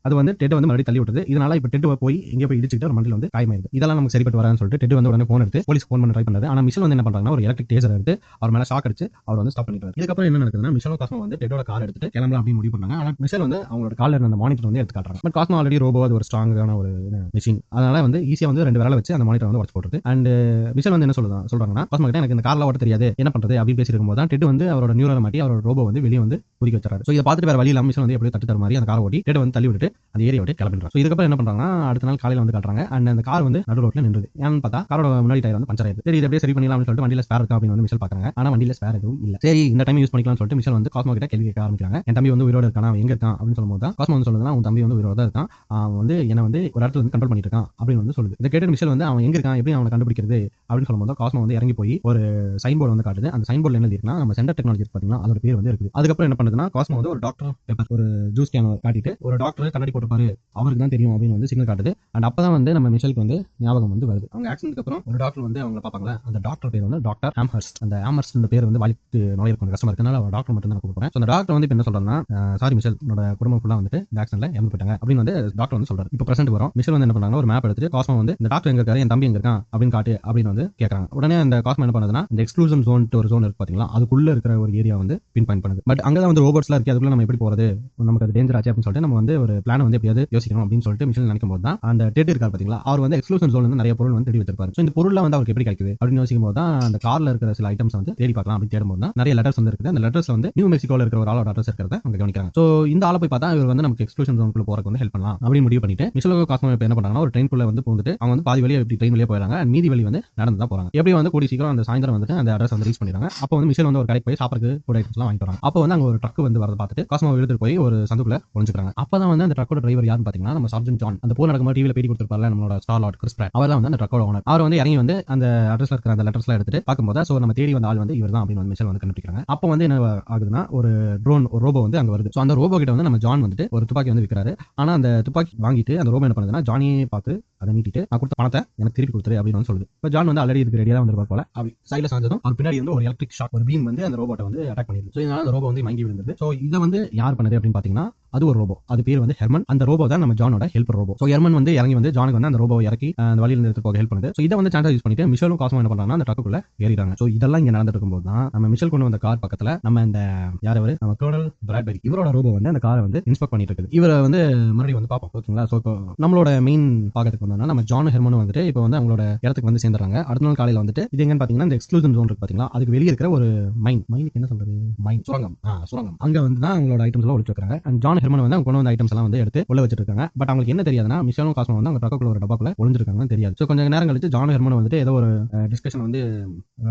அது வந்து டெட் வந்து மறுபடியும் தள்ளி விட்டது இதனால இப்போ டெட் போய் இங்கே போய் இடிச்சுட்டு ஒரு மண்டியில் வந்து காயமாயிருது. இதெல்லாம் நமக்கு சரிப்பட்டு வரான்னு சொல்லிட்டு டெட் வந்து உடனே ஃபோன் எடுத்து போலீஸ் ஃபோன் பண்ண ட்ரை பண்ணாரு ஆனால் மிஷல் வந்து என்ன பண்றாங்கன்னா ஒரு எலக்ட்ரிக் டேசர் எடுத்து அவர் மேல ஷாக் அடிச்சு அவர் வந்து ஸ்டாப் பண்ணிடுறாரு இதுக்கப்புறம் என்ன நடக்குதுன்னா மிஷல் காஸ்மா வந்து டெட்டோட கார் எடுத்துட்டு கிளம்பலாம் அப்படின்னு முடிவு பண்ணாங்க. ஆனால் மிஷல் வந்து அவங்களோட காலில் இருந்த அந்த மானிட்டர் வந்து எடுத்து காட்டுறாங்க பட் காஸ்மா ஆல்ரெடி ரோபோ அது ஒரு ஸ்ட்ராங்கான ஒரு மிஷின் அதனால வந்து ஈஸியாக வந்து ரெண்டு வேலை வச்சு அந்த மானிட்டர் வந்து உடச்சு போட்டுருது அண்ட் மிஷல் வந்து என்ன சொல்லுதா சொல்றாங்கன்னா காஸ்மா கிட்ட எனக்கு இந்த கார்ல ஓட்ட தெரியாது என்ன பண்றது அப்படின்னு பேசியிருக்கும் போது தான் டெட் வந்து அவரோட நியூரலை மாட்டி அவரோட ரோபோ வந்து வெளியே வந்து குதிக்க வச்சுறாரு ஸோ இதை பார்த்துட்டு வேற வழி இல்லாமல் மிஷல் வந்து எப்படி தட்டு தர மாதிரி அந்த காரை ஓட்டி டெட் வந்து தள்ளி விட்டுட்டு அந்த ஏரியா விட்டு கிளம்பிடுறாங்க ஸோ இதுக்கப்புறம் என்ன பண்றாங்கன்னா அடுத்த நாள் காலையில வந்து காட்டுறாங்க. அண்ட் அந்த கார் வந்து நடு ரோட்ல நின்றுது. ஏன்னு பார்த்தா காரோட முன்னாடி டயர் வந்து பஞ்சர் ஆயிடுது. சரி இதை அப்படியே சரி பண்ணலாம் சொல்லிட்டு வண்டியில ஸ்பேர் இருக்கா அப்படின்னு வந்து மிஷல் பார்க்கறாங்க. ஆனா வண்டியில ஸ்பேர் எதுவும் இல்ல. சரி இந்த டைம் யூஸ் பண்ணிக்கலாம்னு சொல்லிட்டு மிஷல் வந்து காஸ்மோ கிட்ட கேள்வி கேட்க ஆரம்பிக்கிறாங்க. என் தம்பி வந்து உயிரோட இருக்கான்? எங்க இருக்கான்? அப்படின்னு சொல்லும்போது தான் காஸ்மோ வந்து சொல்லுதுன்னா உன் தம்பி வந்து உயிரோட இருக்கான். அவன் வந்து என்ன வந்து ஒரு இடத்துல வந்து கண்ட்ரோல் பண்ணிட்டு இருக்கான். அப்படின்னு வந்து சொல்லுது. இதை கேட்டு மிஷல் வந்து அவன் எங்க இருக்கான்? எப்படி அவனை கண்டுபிடிக்கிறது? அப்படின்னு சொல்லும்போது காஸ்மோ வந்து இறங்கி போய் ஒரு சைன் போர்டு வந்து காட்டுது. அந்த சைன் போர்டில் என்ன இருக்குன்னா நம்ம சென்டர் டெக்னாலஜி பாத்தீங்கன்னா அதோட பேர் வந்து இருக்குது. அதுக்கப்புறம் என்ன பண்ணுதுன்னா காஸ்மோ வந்து ஒரு டாக்டர் பேப்பர் ஒரு ஜூஸ் கேன் காட்டிட்டு ஒரு டாக்டர் கண்ணாடி போட்டுப்பாரு அவருக்கு தான் தெரியும் அப்படின்னு வந்து சிக்னல் காட்டுது. அண்ட் அப்பதான் வந்து நம்ம மிஷலுக்கு வந்து ஞாபகம் வந்து வருது. அவங்க ஆக்சிடென்ட்க்கு அப்புறம் ஒரு டாக்டர் வந்து அவங்க பார்ப்பாங்களா? அந்த டாக்டர் பேர் வந்து டாக்டர் ஆம்ஹர்ஸ்ட் அந்த ஆமர்ஸ்ட் பேர் வந்து வாய்ப்பு நோய் இருக்கும் கஷ்டமா இருக்கனால அவர் டாக்டர் மட்டும் தான் கூப்பிடுறேன் அந்த டாக்டர் வந்து இப்போ என்ன சொல்றாருன்னா சாரி மிஷல் என்னோட குடும்பம் ஃபுல்லாக வந்துட்டு இந்த ஆக்சிடென்ட்ல இறந்து போயிட்டாங்க. அப்படின்னு வந்து டாக்டர் வந்து சொல்றாரு. இப்போ பிரசன்ட் வரும். மிஷல் வந்து என்ன பண்றாங்க ஒரு மேப் எடுத்துட்டு காஸ்மோ வந்து இந்த டாக்டர் எங்க இருக்காரு? என் தம்பி எங்க இருக்கான்? அப்படின்னு காட்டு அப்படின்னு வந்து கேட்கறாங்க உடனே அந்த காஸ்மோ என்ன பண்ணுதுன்னா இந்த எக்ஸ்க்ளூசன் ஜோன் ஒரு ஜோன் இருக்கு பாத்தீங்களா? அதுக்குள்ள இருக்கிற ஒரு ஏரியா வந்து பின் பாயிண்ட் பண்ணுது. பட் அங்கதான் வந்து ரோபோட்ஸ்லாம் இருக்கு. அதுக்குள்ள நம்ம எப்படி போறது? நமக்கு அது டேஞ்சர் ஆச்சு அப்படின்னு சொல்லிட்டு நம்ம வந்து ஒரு பிளான் வந்து எப்படியாவது யோசிக்கணும் அப்படின்னு சொல்லிட்டு மிஷன் நினைக்கும் போது தான் அந்த டேட் இருக்கார் பாத்தீங்களா? அவர் வந்து எக்ஸ்க்ளூசன் ஜோன் வந்து நிறைய பொருள் வந்து தேடி வச்சிருப்பாரு. ஸோ இந்த பொருள்லாம் வந்து அவருக்கு எப்படி கிடைக்குது அப்படின்னு யோசிக்கும் போது தான் அந்த கார்ல இருக்கிற சில ஐட்டம்ஸ் வந்து தேடி பார்க்கலாம் அப்படின்னு தேடும்போது தான் நிறைய லெட்டர்ஸ் வந்து இருக்குது. அந்த லெட்டர்ஸ் வந்து நியூ மெக்சிகோல இருக்கிற ஒரு ஆளோட அட்ரஸ் இருக்கிறத அவங்க கவனிக்கிறாங்க. ஸோ இந்த ஆளை போய் பார்த்தா இவர் வந்து நமக்கு எக்ஸ்க்ளூஷன் ஜோனுக்குள்ள போறதுக்கு வந்து ஹெல்ப் பண்ணலாம் அப்படின்னு முடிவு பண்ணிட்டு மிஷலோ காஸ்மோ இப்போ என்ன பண்ணாங்கன்னா ஒரு ட்ரெயின்குள்ள வந்து போந்துட்டு அவங்க வந்து பாதி வழியை எப்படி ட்ரெயின் வழியே போயிறாங்க மீதி வழி வந்து நடந்து தான் போறாங்க. எப்படி வந்து கூடி சீக்கிரம் அந்த சாயந்தரம் வந்துட்டு அந்த அட்ரஸ் வந்து ரீச் பண்ணிடுறாங்க. அப்போ வந்து மிஷல் வந்து ஒரு கடைக்கு போய் சாப்பிடுறது கூட ஐட்டம்ஸ்லாம் வாங்கிட்டு வராங்க. அப்போ வந்து அங்க ஒரு ட்ரக் வந்து வரதை பார்த்துட்டு காஸ்மோ எடுத்துட்டு போய் ஒரு சந்துக்குள்ள ஒழிஞ்சுக்கிறாங்க அப்பதான் வந்து அந்த ட்ரக்கோட டிரைவர் யாருன்னு பாத்தீங்கன்னா நம்ம சார்ஜன் ஜான் அந்த போல நடக்கும்போது டிவில பேடி கொடுத்துருப்பாரு நம்மளோட ஸ்டார் லார்ட் கிறிஸ் பிராட் அவர் தான் வந்து அந்த ட்ரக்கோட ஓனர் அவர் வந்து இறங்கி வந்து அந்த அட்ரஸ்ல இருக்கிற அந்த லெட்டர்ஸ்லாம் எடுத்துட்டு பார்க்கும்போது சோ நம்ம தேடி வந்த ஆள் வந்து இவர் தான் அப்படின்னு வந்து மிஷல் வந்து கண்டுபிடிக்கிறாங்க. அப்போ வந்து என்ன ஆகுதுன்னா ஒரு ட்ரோன் ஒரு ரோபோ வந்து அங்க வருது. ஸோ அந்த ரோபோ கிட்ட வந்து நம்ம ஜான் வந்துட்டு ஒரு துப்பாக்கி வந்து விற்கிறாரு ஆனா அந்த துப்பாக்கி வாங்கிட்டு அந்த ரோபோ என்ன பண்ணுதுன்னா ஜானியே பார்த்து அதை நீட்டிட்டு நான் கொடுத்த பணத்தை எனக்கு திருப்பி கொடுத்துரு அப்படின்னு வந்து சொல்லுது. இப்போ ஜான் வந்து ஆல்ரெடி இதுக்கு ரெடியாக தான் வந்திருப்பார் போல. அப்படி சைடில் சாஞ்சதும் அவர் பின்னாடி வந்து ஒரு எலக்ட்ரிக் ஷாக் ஒரு பீம் வந்து அந்த ரோபோட்டை வந்து அட்டாக் பண்ணிடுது ஸோ இதனால அந்த ரோபோ வந்து மங்கி விழுந்தது ஸோ இதை வந்து யார் பண்ணது அப்படின்னு பார்த்தீங்கன்னா அது ஒரு ரோபோ அது பேர் வந்து ஹெர்மன். அந்த ரோபோ தான் நம்ம ஜானோட ஹெல்ப் ரோபோ ஸோ ஹெர்மன் வந்து இறங்கி வந்து ஜானுக்கு வந்து அந்த ரோபோ இறக்கி அந்த வழியில் இருந்து போக ஹெல்ப் பண்ணுது. ஸோ இதை வந்து சான்ஸ் யூஸ் பண்ணிட்டு மிஷலும் காசும் என்ன பண்ணுறாங்கன்னா அந்த ட்ரக்குள்ள ஏறிறாங்க ஸோ இதெல்லாம் இங்க நடந்துட்டு இருக்கும்போது தான் நம்ம மிஷல் கொண்டு வந்த கார் பக்கத்துல நம்ம இந்த யார் அவர்? நம்ம கர்னல் பிராட்பெரி இவரோட ரோபோ வந்து அந்த காரை வந்து இன்ஸ்பெக்ட் பண்ணிட்டு இருக்குது. இவரை வந்து மறுபடியும் வந்து பார்ப்போம். ஓகேங்களா? ஸோ இப்போ நம்மளோட மெயின் பாக்கிறதுக்கு வந்தோம்னா நம்ம ஜான் ஹெர்மனும் வந்துட்டு இப்போ வந்து அவங்களோட இடத்துக்கு வந்து சேர்ந்துறாங்க அடுத்த நாள் காலையில் வந்துட்டு இது எங்கன்னு பாத்தீங்கன்னா இந்த எக்ஸ்க்ளூசிவ் ஜோன் இருக்கு பாத்தீங்களா அதுக்கு வெளியே இருக்கிற ஒரு மைன் மைனுக்கு என்ன சொல்றது? மைன் சுரங்கம். சுரங்கம். அங்க வந்து தான் அவங்களோட ஐட்டம்ஸ் எல்லாம் ஒழிச்சு வைக்கிறாங்க. அண்ட் ஜான் ஹெர்மன் வந்து அவங்க கொண்டு வந்த ஐட்டம்ஸ் எல்லாம் வந்து எடுத்து உள்ள வச்சிட்டு இருக்காங்க பட் அவங்களுக்கு என்ன தெரியாதுன்னா மிஷனும் காஸ்மோ வந்து அவங்க ட்ரக்குள்ள ஒரு டப்பாக்குள்ள ஒளிஞ்சிருக்காங்கன்னு தெரியாது. ஸோ கொஞ்சம் நேரம் கழிச்சு ஜான் ஹெர்மன் வந்துட்டு ஏதோ ஒரு டிஸ்கஷன் வந்து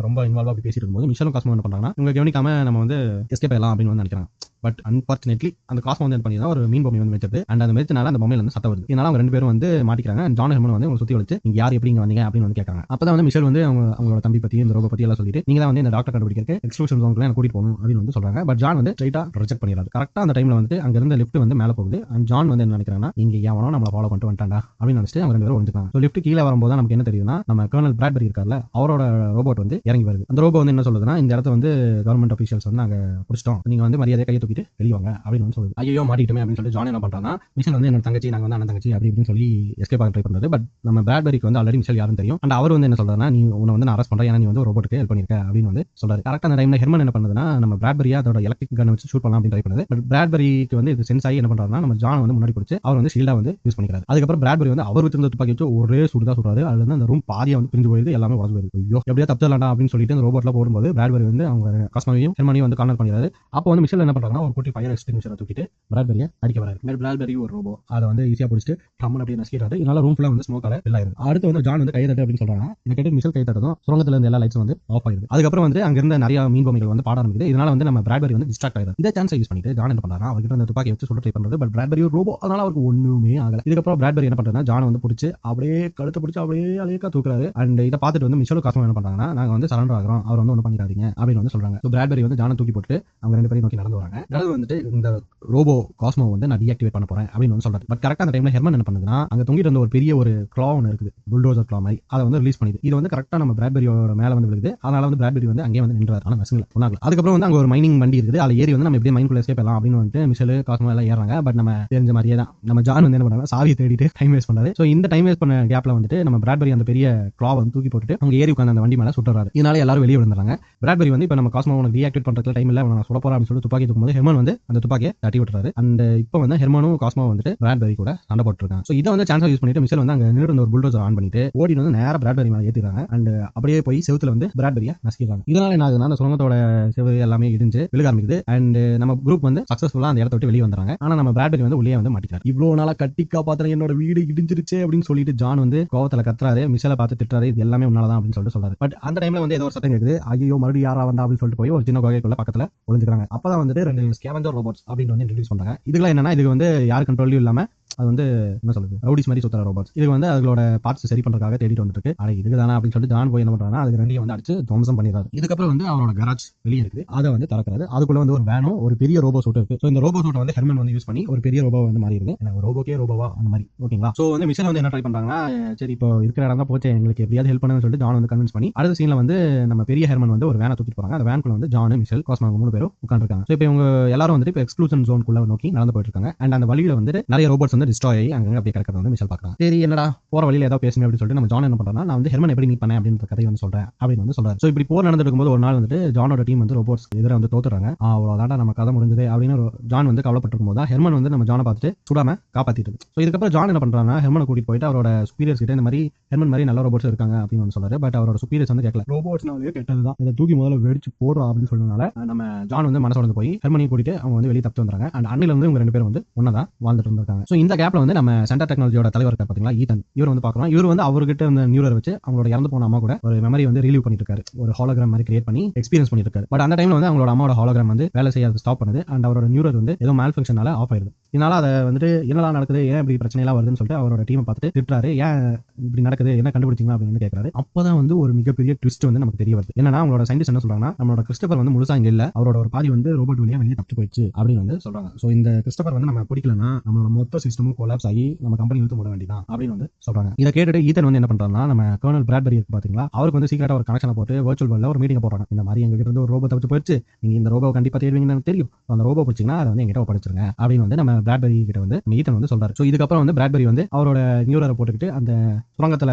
ரொம்ப இன்வால்வ் ஆகி பேசிட்டு இருக்கும்போது மிஷனும் காஸ்மோ என்ன பண்றாங்கன்னா இவங்க கவனிக்காம நம்ம வந்து எஸ்கேப் ஆகலாம் அப்படின்னு வந்து நினைக்கிறாங்க. பட் அன்பார்ச்சுனேட்லி அந்த காசு வந்து என்ன பண்ணிதான் ஒரு மீன் பொம்மை வந்து வச்சது அண்ட் அந்த மெச்சனால அந்த பொம்மையில வந்து சத்தம் வருது. இதனால அவங்க ரெண்டு பேரும் வந்து மாட்டிக்கிறாங்க. And ஜான் ஹெர்மன் வந்து அவங்க சுத்தி வச்சு நீங்க யார் எப்படி இங்க வந்தீங்க? அப்படின்னு வந்து கேட்கறாங்க. அப்பதான் வந்து மிஷல் வந்து அவங்க அவங்களோட தம்பி பத்தி இந்த ரோபோ பத்தி எல்லாம் சொல்லிட்டு நீங்க தான் வந்து இந்த டாக்டர் கண்டுபிடிக்கிறதுக்கு எக்ஸ்க்ளூஷன் ஜோனுக்குள்ள எனக்கு கூட்டிட்டு போகணும் அப்படின்னு வந்து சொல்றாங்க. பட் ஜான் வந்து ஸ்ட்ரைட்டா ரிஜெக்ட் பண்ணிடுறாரு. கரெக்டா அந்த டைம்ல வந்து அங்க இருந்த லிஃப்ட் வந்து மேல போகுது. அண்ட் ஜான் வந்து என்ன நினைக்கிறாங்கன்னா இங்க எவனோ நம்மள ஃபாலோ பண்ணிட்டு வந்துட்டாண்டா அப்படின்னு நினைச்சிட்டு அவங்க ரெண்டு பேரும் ஒழிஞ்சுக்காங்க ஸோ லிஃப்ட் கீழே வரும்போது நமக்கு என்ன தெரியுதுன்னா நம்ம கர்னல் பிராட்பரி இருக்கார்ல அவரோட ரோபோட் வந்து இறங்கி வருது. அந்த ரோபோ வந்து என்ன சொல்லுதுன்னா இந்த இடத்த வந்து கவர்மெண்ட் அஃபீஷியல்ஸ் வந்து நாங்க பிடிச்சிட்டோம். நீங்க வந்து மரியாதை கையை தூக்கிட்டு வெளிய வாங்க அப்படின்னு வந்து சொல்லுது. ஐயோ மாட்டிக்கிட்டோமே அப்படின்னு சொல்லிட்டு ஜான் என்ன பண்றாங்கன்னா மிஷன் வந்து என்னோட தங்கச்சி நாங்க வந்து அண்ணன் தங்கச்சி அப்படி சொல்லி எஸ்கேப் ஆக ட்ரை பண்ணுறது பட் நம்ம பிராட்பெரிக்கு வந்து ஆல்ரெடி மிஷல் யாரும் தெரியும். அண்ட் அவர் வந்து என்ன சொல்றாருன்னா நீ உன்னை வந்து நான் அரெஸ்ட் பண்றேன். ஏன்னா நீ வந்து ரோபோட்டுக்கு ஹெல்ப் பண்ணிருக்க. அப்படின்னு வந்து சொல்றாரு. கரெக்ட் அந்த டைம்ல ஹெர்மன் என்ன பண்ணுதுன்னா நம்ம பிராட்பெரியா அதோட எலக்ட்ரிக் கன் வச்சு ஷூட் பண்ணலாம் அப்படின்னு ட்ரை பண்ணுது. பட் பிராட்பெரிக்கு வந்து இது சென்ஸ் ஆகி என்ன பண்றாருன்னா நம்ம ஜான் வந்து முன்னாடி பிடிச்சி அவர் வந்து ஷீல்டா வந்து யூஸ் பண்ணிக்கிறாரு. அதுக்கப்புறம் பிராட்பெரி வந்து அவர் வச்சிருந்த துப்பாக்கி வச்சு ஒரே சுடுதா சொல்றாரு அதுல இருந்து அந்த ரூம் பாதியா வந்து பிரிஞ்சு போயிடுது. எல்லாமே உடஞ்சு போயிடுது. ஐயோ எப்படியா தப்பிச்சிடலாம்டா அப்படின்னு சொல்லிட்டு அந்த ரோபோட்ல போடும்போது பிராட்பெரி வந்து அவங்க கஸ்மனையும் ஹெர்மனையும் வந்து கார்னர் பண்ணிடுறாரு அப்போ வந்து மிஷல் என்ன பண்றாங்கன்னா ஒரு குட்டி ஃபயர் எக்ஸ்டிங்ஷரை தூக்கிட்டு பிராட்பெரியை அடிக்க வராரு. மேல் பிராட்பெரி ஒரு ரோபோ அதை வந்து ஈஸியா பிடிச்சிட்டு டம்மன் அப்படியே நசிக்கிறாரு இதனால ரூம் ஃபுல்லா வந்து ஸ்மோக்கால ஃபில் ஆயிருது. அடுத்து வந்து ஜான் வந்து கை தட்டு அப்படின்னு சொல்றாங்க. இதை கேட்டு மிஷல் கை தட்டதும் சுரங்கத்துல இருந்து எல்லா லைட்ஸும் வந்து ஆஃப் ஆயிருது. அதுக்கப்புறம் வந்து அங்க இருந்த நிறைய மீன் பொம்மைகள் வந்து பாட ஆரம்பிக்குது. இதனால வந்து நம்ம பிராட்பெரி வந்து டிஸ்ட்ராக்ட் ஆயிருது இந்த சான்ஸை யூஸ் பண்ணிட்டு ஜான் என்ன பண்றாரு அவர்கிட்ட அந்த துப்பாக்கி வச்சு சுட ட்ரை பண்றது. பட் பிராட்பெரி ஒரு ரோபோ அதனால அவருக்கு ஒண்ணுமே ஆகல. இதுக்கப்புறம் பிராட்பெரி என்ன பண்றாருன்னா ஜான் வந்து பிடிச்சி அப்படியே கழுத்தை பிடிச்சி அப்படியே அழகா தூக்குறாரு. அண்ட் இதை பார்த்துட்டு வந்து மிஷலும் காசும் என்ன பண்றாங்கன்னா நாங்க வந்து சரண்டர் ஆகிறோம். அவர் வந்து ஒன்றும் பண்ணிடாதீங்க. அப்படின்னு வந்து சொல்றாங்க. ஸோ பிராட்பெரி வந்து ஜானை தூக்கி போட்டு அவங்க ரெண்டு பேரும் நோக்கி நடந்து வராங்க. அதாவது வந்துட்டு இந்த ரோபோ காஸ்மோ வந்து நான் டீஆக்டிவேட் பண்ண போறேன் அப்படின்னு வந்து சொல்றாரு. பட் கரெக்டா அந்த டைம்ல ஹெர்மன் என்ன பண்ணுதுன்னா அங்க தொங்கிட்டு இருந்த ஒரு பெரிய ஒரு க்ளா ஒன்று இருக்குது புல்டோசர் க்ளா மாதிரி. அதை வந்து ரிலீஸ் பண்ணிது. இது வந்து கரெக்டா நம்ம பிராட்பெரியோட மேல வந்து விழுது அதனால வந்து பிராட்பெரி வந்து அங்கேயே வந்து நின்றாரு. ஆனால் நசுங்கல. ஒன்னாகல அதுக்கப்புறம் வந்து அங்க ஒரு மைனிங் வண்டி இருக்குது. அதில் ஏறி வந்து நம்ம எப்படியே மைண்ட் எஸ்கேப் பண்ணலாம் அப்படின்னு வந்துட்டு மிஷல் காஸ்மோ எல்லாம் ஏறாங்க பட் நம்ம தெரிஞ்ச மாதிரியே தான். நம்ம ஜான் வந்து என்ன பண்ணுறாங்க சாவி தேடிட்டு டைம் வேஸ்ட் பண்ணாரு ஸோ இந்த டைம் வேஸ்ட் பண்ண கேப்ல வந்துட்டு நம்ம பிராட்பெரி அந்த பெரிய க்ளா வந்து தூக்கி போட்டுட்டு அவங்க ஏறி உட்காந்து அந்த வண்டி மேல சுட்டுறாரு. இதனால எல்லாரும் வெளியே விழுந்துறாங்க பிராட்பெரி வந்து இப்போ நம்ம காஸ்மோ உனக்கு ரீஆக்டிவேட் பண்ணுறதுக்கு டைம் இல்லை. நான் சுட போறேன் அப்படின்னு சொல்லிட்டு துப்பாக்கி தூக்கும்போது ஹெர்மான் வந்து அந்த துப்பாக்கியை தட்டி விட்டுறாரு. அந்த இப்போ வந்து ஹெர்மானும் காஸ்மோ வந்துட்டு பிராட்பரி கூட சண்டை போட்டுருக்காங்க. ஸோ இதை வந்து சான்ஸ் யூஸ் பண்ணிட்டு மிஷல் வந்து அங்கே நின்று ஒரு புல்டோசர் ஆன் பண்ணிட்டு ஓடி வந்து நேராக பிராட்பரி மேலே ஏத்திடுறாங்க. அண்ட் அப்படியே போய் செவத்துல வந்து பிராட்பரியை நசுக்கிறாங்க இதனால என்ன ஆகுதுன்னா அந்த சுரங்கத்தோட செவரு எல்லாமே இடிஞ்சு விழுக ஆரம்பிக்குது. அண்ட் நம்ம குரூப் வந்து சக்ஸஸ்ஃபுல்லாக அந்த இடத்த விட்டு வெளியே வந்துறாங்க ஆனா நம்ம பிராட்பரி வந்து உள்ளே வந்து மாட்டிக்கிறார். இவ்வளவு நாளாக கட்டி காப்பாத்துற என்னோட வீடு இடிஞ்சிருச்சு அப்படின்னு சொல்லிட்டு ஜான் வந்து கோவத்தில் கத்துறாரு. மிஷலை பார்த்து திட்டுறாரு. இது எல்லாமே உன்னால தான் அப்படின்னு சொல்லிட்டு சொல்றாரு. பட் அந்த டைம்ல வந்து ஏதோ ஒரு சத்தம் இருக்குது ஐயோ மறுபடியும் யாரா வந்தா அப்படின்னு சொல்லிட்டு போய் ஒரு சின்ன கோகைக்குள்ள பக்கத்தில் ஒளிஞ்சுக்கிறாங்க. அப்பதான் வந்துட்டு ரெண்டு ஸ்கேவஞ்சர் ரோபோட்ஸ் அப்படின்னு வந்து இன்ட்ரடியூஸ் பண்றாங்க. இதுக்கெல்லாம் என்னன்னா இது வந்து யார் கண்ட்ரோலையும் இல்லாம அது வந்து என்ன சொல்லுது ரவுடிஸ் மாதிரி சுத்தர ரோபோட்ஸ் இது வந்து அதோட பார்ட்ஸ் சரி பண்றதுக்காக தேடிட்டு வந்துருக்கு ஆனா இதுக்கு தானே அப்படின்னு சொல்லிட்டு ஜான் போய் என்ன பண்றாங்கன்னா அதுக்கு ரெண்டையும் வந்து அடிச்சு துவம்சம் பண்ணிடுறாரு. இதுக்கப்புறம் வந்து அவரோட கராஜ் வெளியே இருக்குது அதை வந்து திறக்கிறது அதுக்குள்ள வந்து ஒரு வேனும் ஒரு பெரிய ரோபோ சூட் இருக்கு. ஸோ இந்த ரோபோ சூட்டை வந்து ஹெர்மன் வந்து யூஸ் பண்ணி ஒரு பெரிய ரோபோ வந்து மாறி இருக்கு எனக்கு ரோபோக்கே ரோபோவா அந்த மாதிரி. ஓகேங்களா ஸோ வந்து மிஷன் வந்து என்ன ட்ரை பண்றாங்கன்னா சரி இப்போ இருக்கிற இடம் தான் போச்சு எங்களுக்கு எப்படியாவது ஹெல்ப் பண்ணுன்னு சொல்லிட்டு ஜான் வந்து கன்வின்ஸ் பண்ணி அடுத்த சீன்ல வந்து நம்ம பெரிய ஹெர்மன் வந்து ஒரு வேனை தூக்கிட்டு போறாங்க. அந்த வேனுக்குள்ள வந்து ஜான் மிஷல் காஸ்மா மூணு பேரும் உட்காந்துருக்காங்க ஸோ இப்போ இவங்க எல்லாரும் வந்துட்டு இப்போ எக்ஸ்க்ளூஷன் ஜோனுக்குள்ள நோக்கி நடந்து போயிட்டு இருக்காங்க. அண்ட் அந்த வழியில வந்து நிறைய ரோபோட்ஸ் வந்து டிஸ்ட்ராய் ஆகி அங்க அப்படியே கிடக்கிறது வந்து மிஷல் பார்க்கலாம் சரி என்னடா போற வழியில ஏதாவது பேசுங்க அப்படின்னு சொல்லிட்டு நம்ம ஜான் என்ன பண்ணுறா நான் வந்து ஹெர்மன் எப்படி மீட் பண்ணேன் அப்படின்ற கதையை வந்து சொல்றேன் அப்படின்னு வந்து சொல்றாரு. ஸோ இப்படி போர் நடந்துட்டு இருக்கும்போது ஒரு நாள் வந்துட்டு ஜானோட டீம் வந்து ரோபோட்ஸ் எதிராக வந்து தோத்துறாங்க அவ்வளோதாண்டா நம்ம கதை முடிஞ்சது அப்படின்னு ஒரு ஜான் வந்து கவலைப்பட்டிருக்கும் போது ஹெர்மன் வந்து நம்ம ஜானை பார்த்துட்டு சுடாம காப்பாத்திட்டு ஸோ இதுக்கப்புறம் ஜான் என்ன பண்றாங்கன்னா ஹெர்மனை கூட்டிட்டு போயிட்டு அவரோட சுப்பீரியர்ஸ் கிட்ட இந்த மாதிரி ஹெர்மன் மாதிரி நல்ல ரோபோட்ஸ் இருக்காங்க அப்படின்னு வந்து சொல்றாரு. பட் அவரோட சுப்பீரியர்ஸ் வந்து கேட்கல. ரோபோட்ஸ்னாலே கெட்டது தான் இதை தூக்கி முதல்ல வெடிச்சு போடுறோம் அப்படின்னு சொன்னதுனால நம்ம ஜான் வந்து மனசோட போய் ஹெர்மனையும் கூட்டிட்டு அவங்க வந்து வெளியே தப்பு வந்துறாங்க அண்ட் அண்ணில வந்து இவங்க ரெண்டு பேரும் வந்து ஒன்னா தான் வாழ்ந்துட்டு இருந்திருக்காங்க. ஸோ இந்த கேப்ல வந்து நம்ம சென்டர் டெக்னாலஜியோட தலைவர் இருக்கார் பாத்தீங்களா? ஈதன் இவர் வந்து பார்க்கறோம் இவர் வந்து அவர்கிட்ட இந்த நியூரர் வச்சு அவங்களோட இறந்து போன அம்மா கூட ஒரு மெமரி வந்து ரிலீவ் பண்ணிட்டு இருக்காரு ஒரு ஹாலோகிராம் மாதிரி கிரியேட் பண்ணி எக்ஸ்பீரியன்ஸ் பண்ணிட்டு இருக்காரு பட் அந்த டைம்ல வந்து அவங்களோட அம்மாவோட ஹாலோகிராம் வந்து வேலை செய்யாது ஸ்டாப் பண்ணுது. அண்ட் அவரோட நியூரர் வந்து ஏதோ மேல் ஃபங்க்ஷனால ஆஃப் ஆயிருது இதனால அதை வந்துட்டு என்னெல்லாம் நடக்குது ஏன் இப்படி பிரச்சனைலாம் வருதுன்னு சொல்லிட்டு அவரோட டீமை பார்த்துட்டு திட்டுறாரு. ஏன் இப்படி நடக்குது என்ன கண்டுபிடிச்சிங்க அப்படின்னு வந்து கேட்கறாரு அப்பதான் வந்து ஒரு மிகப்பெரிய ட்விஸ்ட் வந்து நமக்கு தெரிய வருது. என்னன்னா அவங்களோட சயின்டிஸ்ட் என்ன சொல்றாங்கன்னா நம்மளோட கிறிஸ்டபர் வந்து முழுசா இங்க இல்ல. அவரோட ஒரு பாதி வந்து ரோபோட் வழியா வெளியே தப்பிச்சு போயிடுச்சு அப்படின்னு வந்து சொல்றாங்க. சோ இந்த கிறிஸ்டபர் வந்து நம்ம பிடிக்கலன்னா நம்மளோட மொத்த சிஸ்டமும் கொலாப்ஸ் ஆகி நம்ம கம்பெனி இழுத்து போட வேண்டியதான் அப்படின்னு வந்து சொல்றாங்க. இதை கேட்டுட்டு ஈத்தன் வந்து என்ன பண்றாங்கன்னா நம்ம கர்னல் பிராட்பரி இருக்கு பாத்தீங்களா? அவருக்கு வந்து சீக்கிரட்டா ஒரு கனெக்ஷன் போட்டு வர்ச்சுவல் வேர்ல்ட்ல ஒரு மீட்டிங் போடுறாங்க. இந்த மாதிரி எங்க கிட்ட இருந்து ஒரு ரோபோ தப்பிச்சு போயிடுச்சு. நீங்க இந்த ரோபோ கண்டிப்பா தேடுவீங்கன்னு தெரியும். அந்த ரோபோ பிடிச்சிங்கன்னா அதை வந்து எங்கிட்ட ஒப்படைச்சிருங்க அப்படின்னு வந்து நம்ம பிராட்பரி கிட்ட வந்து ஈத்தன் வந்து சொல்றாரு. ஸோ இதுக்கப்புறம் வந்து பிராட்பரி வந்து அவரோட நியூரரை போட்டுக்கிட்டு அந்த சுரங்கத்துல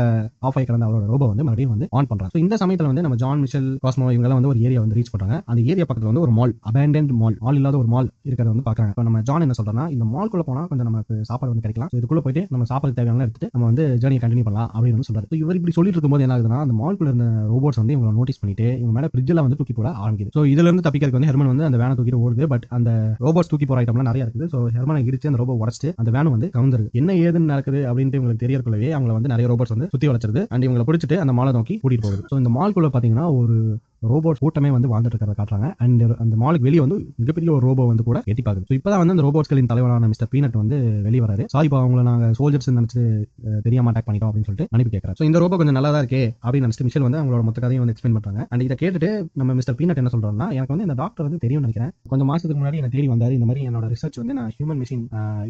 ஆஃப் ஆகி கிடந்த அவரோட ரோபோ வந்து மறுபடியும் வந்து ஆன் பண்றாரு. ஸோ இந்த சமயத்துல வந்து நம்ம ஜான் மிஷல் காஸ்மோ இவங்க வந்து ஒரு ஏரியா வந்து ரீச் பண்றாங்க. அந்த ஏரியா பக்கத்துல வந்து ஒரு மால் அபேண்டன்ட் மால் மால் இல்லாத ஒரு மால் இருக்கிறத வந்து பாக்குறாங்க இப்போ நம்ம ஜான் என்ன சொல்றோம்னா இந்த மால்குள்ள போனா கொஞ்சம் நமக்கு சாப்பாடு வந்து கிடைக்கலாம். இதுக்குள்ள போயிட்டு நம்ம சாப்பாடு தேவையான எடுத்துட்டு நம்ம வந்து ஜேர்னியை கண்டினியூ பண்ணலாம் அப்படின்னு வந்து சொல்றாரு. இவர் இப்படி சொல்லிட்டு இருக்கும்போது என்ன ஆகுதுன்னா அந்த மால்குள்ள இருந்த ரோபோட்ஸ் வந்து இவங்களை நோட்டீஸ் பண்ணிட்டு இவங்க மேல ஃப்ரிட்ஜில் வந்து தூக்கி போட ஆரம்பிக்குது. ஸோ இதுல இருந்து தப்பிக்கிறதுக்கு வந்து ஹெர்மன் வந்து அந்த வேனை தூக்கிட்டு ஓடுது. பட் அந்த ரோபோட்ஸ் தூக்கி போற ஐட்டம்லாம் நிறைய இருக்குது. ஸோ ஹெர்மன் இடிச்சு அந்த ரோபோ உடச்சிட்டு அந்த வேன் வந்து கவுந்துருது. என்ன ஏதுன்னு நடக்குது அப்படின்ட்டு இவங்களுக்கு தெரியறதுக்குள்ளவே அவங்க வந்து நிறைய ரோபோட்ஸ் வந்து சுத்தி வளர்ச்சிருது. அண்ட் இவங்களை பிடிச்சிட்டு அந்த மாலை நோக்கி கூட்டிட்டு போகுது. ஸோ இந்த மால்குள்ள பாத்தீங்கன்னா ஒரு ரோபோட் கூட்டமே வந்து வாழ்ந்துட்டு இருக்கிறத காட்டுறாங்க. அண்ட் அந்த மாலுக்கு வெளியே வந்து மிகப்பெரிய ஒரு ரோபோ வந்து கூட எட்டி பார்க்குது. ஸோ இப்போதான் வந்து அந்த ரோபோட்ஸ்களின் தலைவரான மிஸ்டர் பீனட் வந்து வெளியே வராரு. சாரி இப்போ அவங்கள நாங்க சோல்ஜர்ஸ் நினைச்சு தெரியாம அட்டாக் பண்ணிட்டோம் அப்படின்னு சொல்லிட்டு அனுப்பி கேட்கறாரு ஸோ இந்த ரோபோ கொஞ்சம் நல்லா தான் இருக்கே அப்படின்னு நினைச்சிட்டு மிஷல் வந்து அவங்களோட மொத்த கதையும் வந்து எக்ஸ்பிளைன் பண்றாங்க. அண்ட் இதை கேட்டுட்டு நம்ம மிஸ்டர் பீனட் என்ன சொல்றோம்னா எனக்கு வந்து இந்த டாக்டர் வந்து தெரியும் நினைக்கிறேன். கொஞ்சம் மாசத்துக்கு முன்னாடி எனக்கு தேடி வந்தாரு. இந்த மாதிரி என்னோட ரிசர்ச் வந்து நான் ஹியூமன் மிஷின்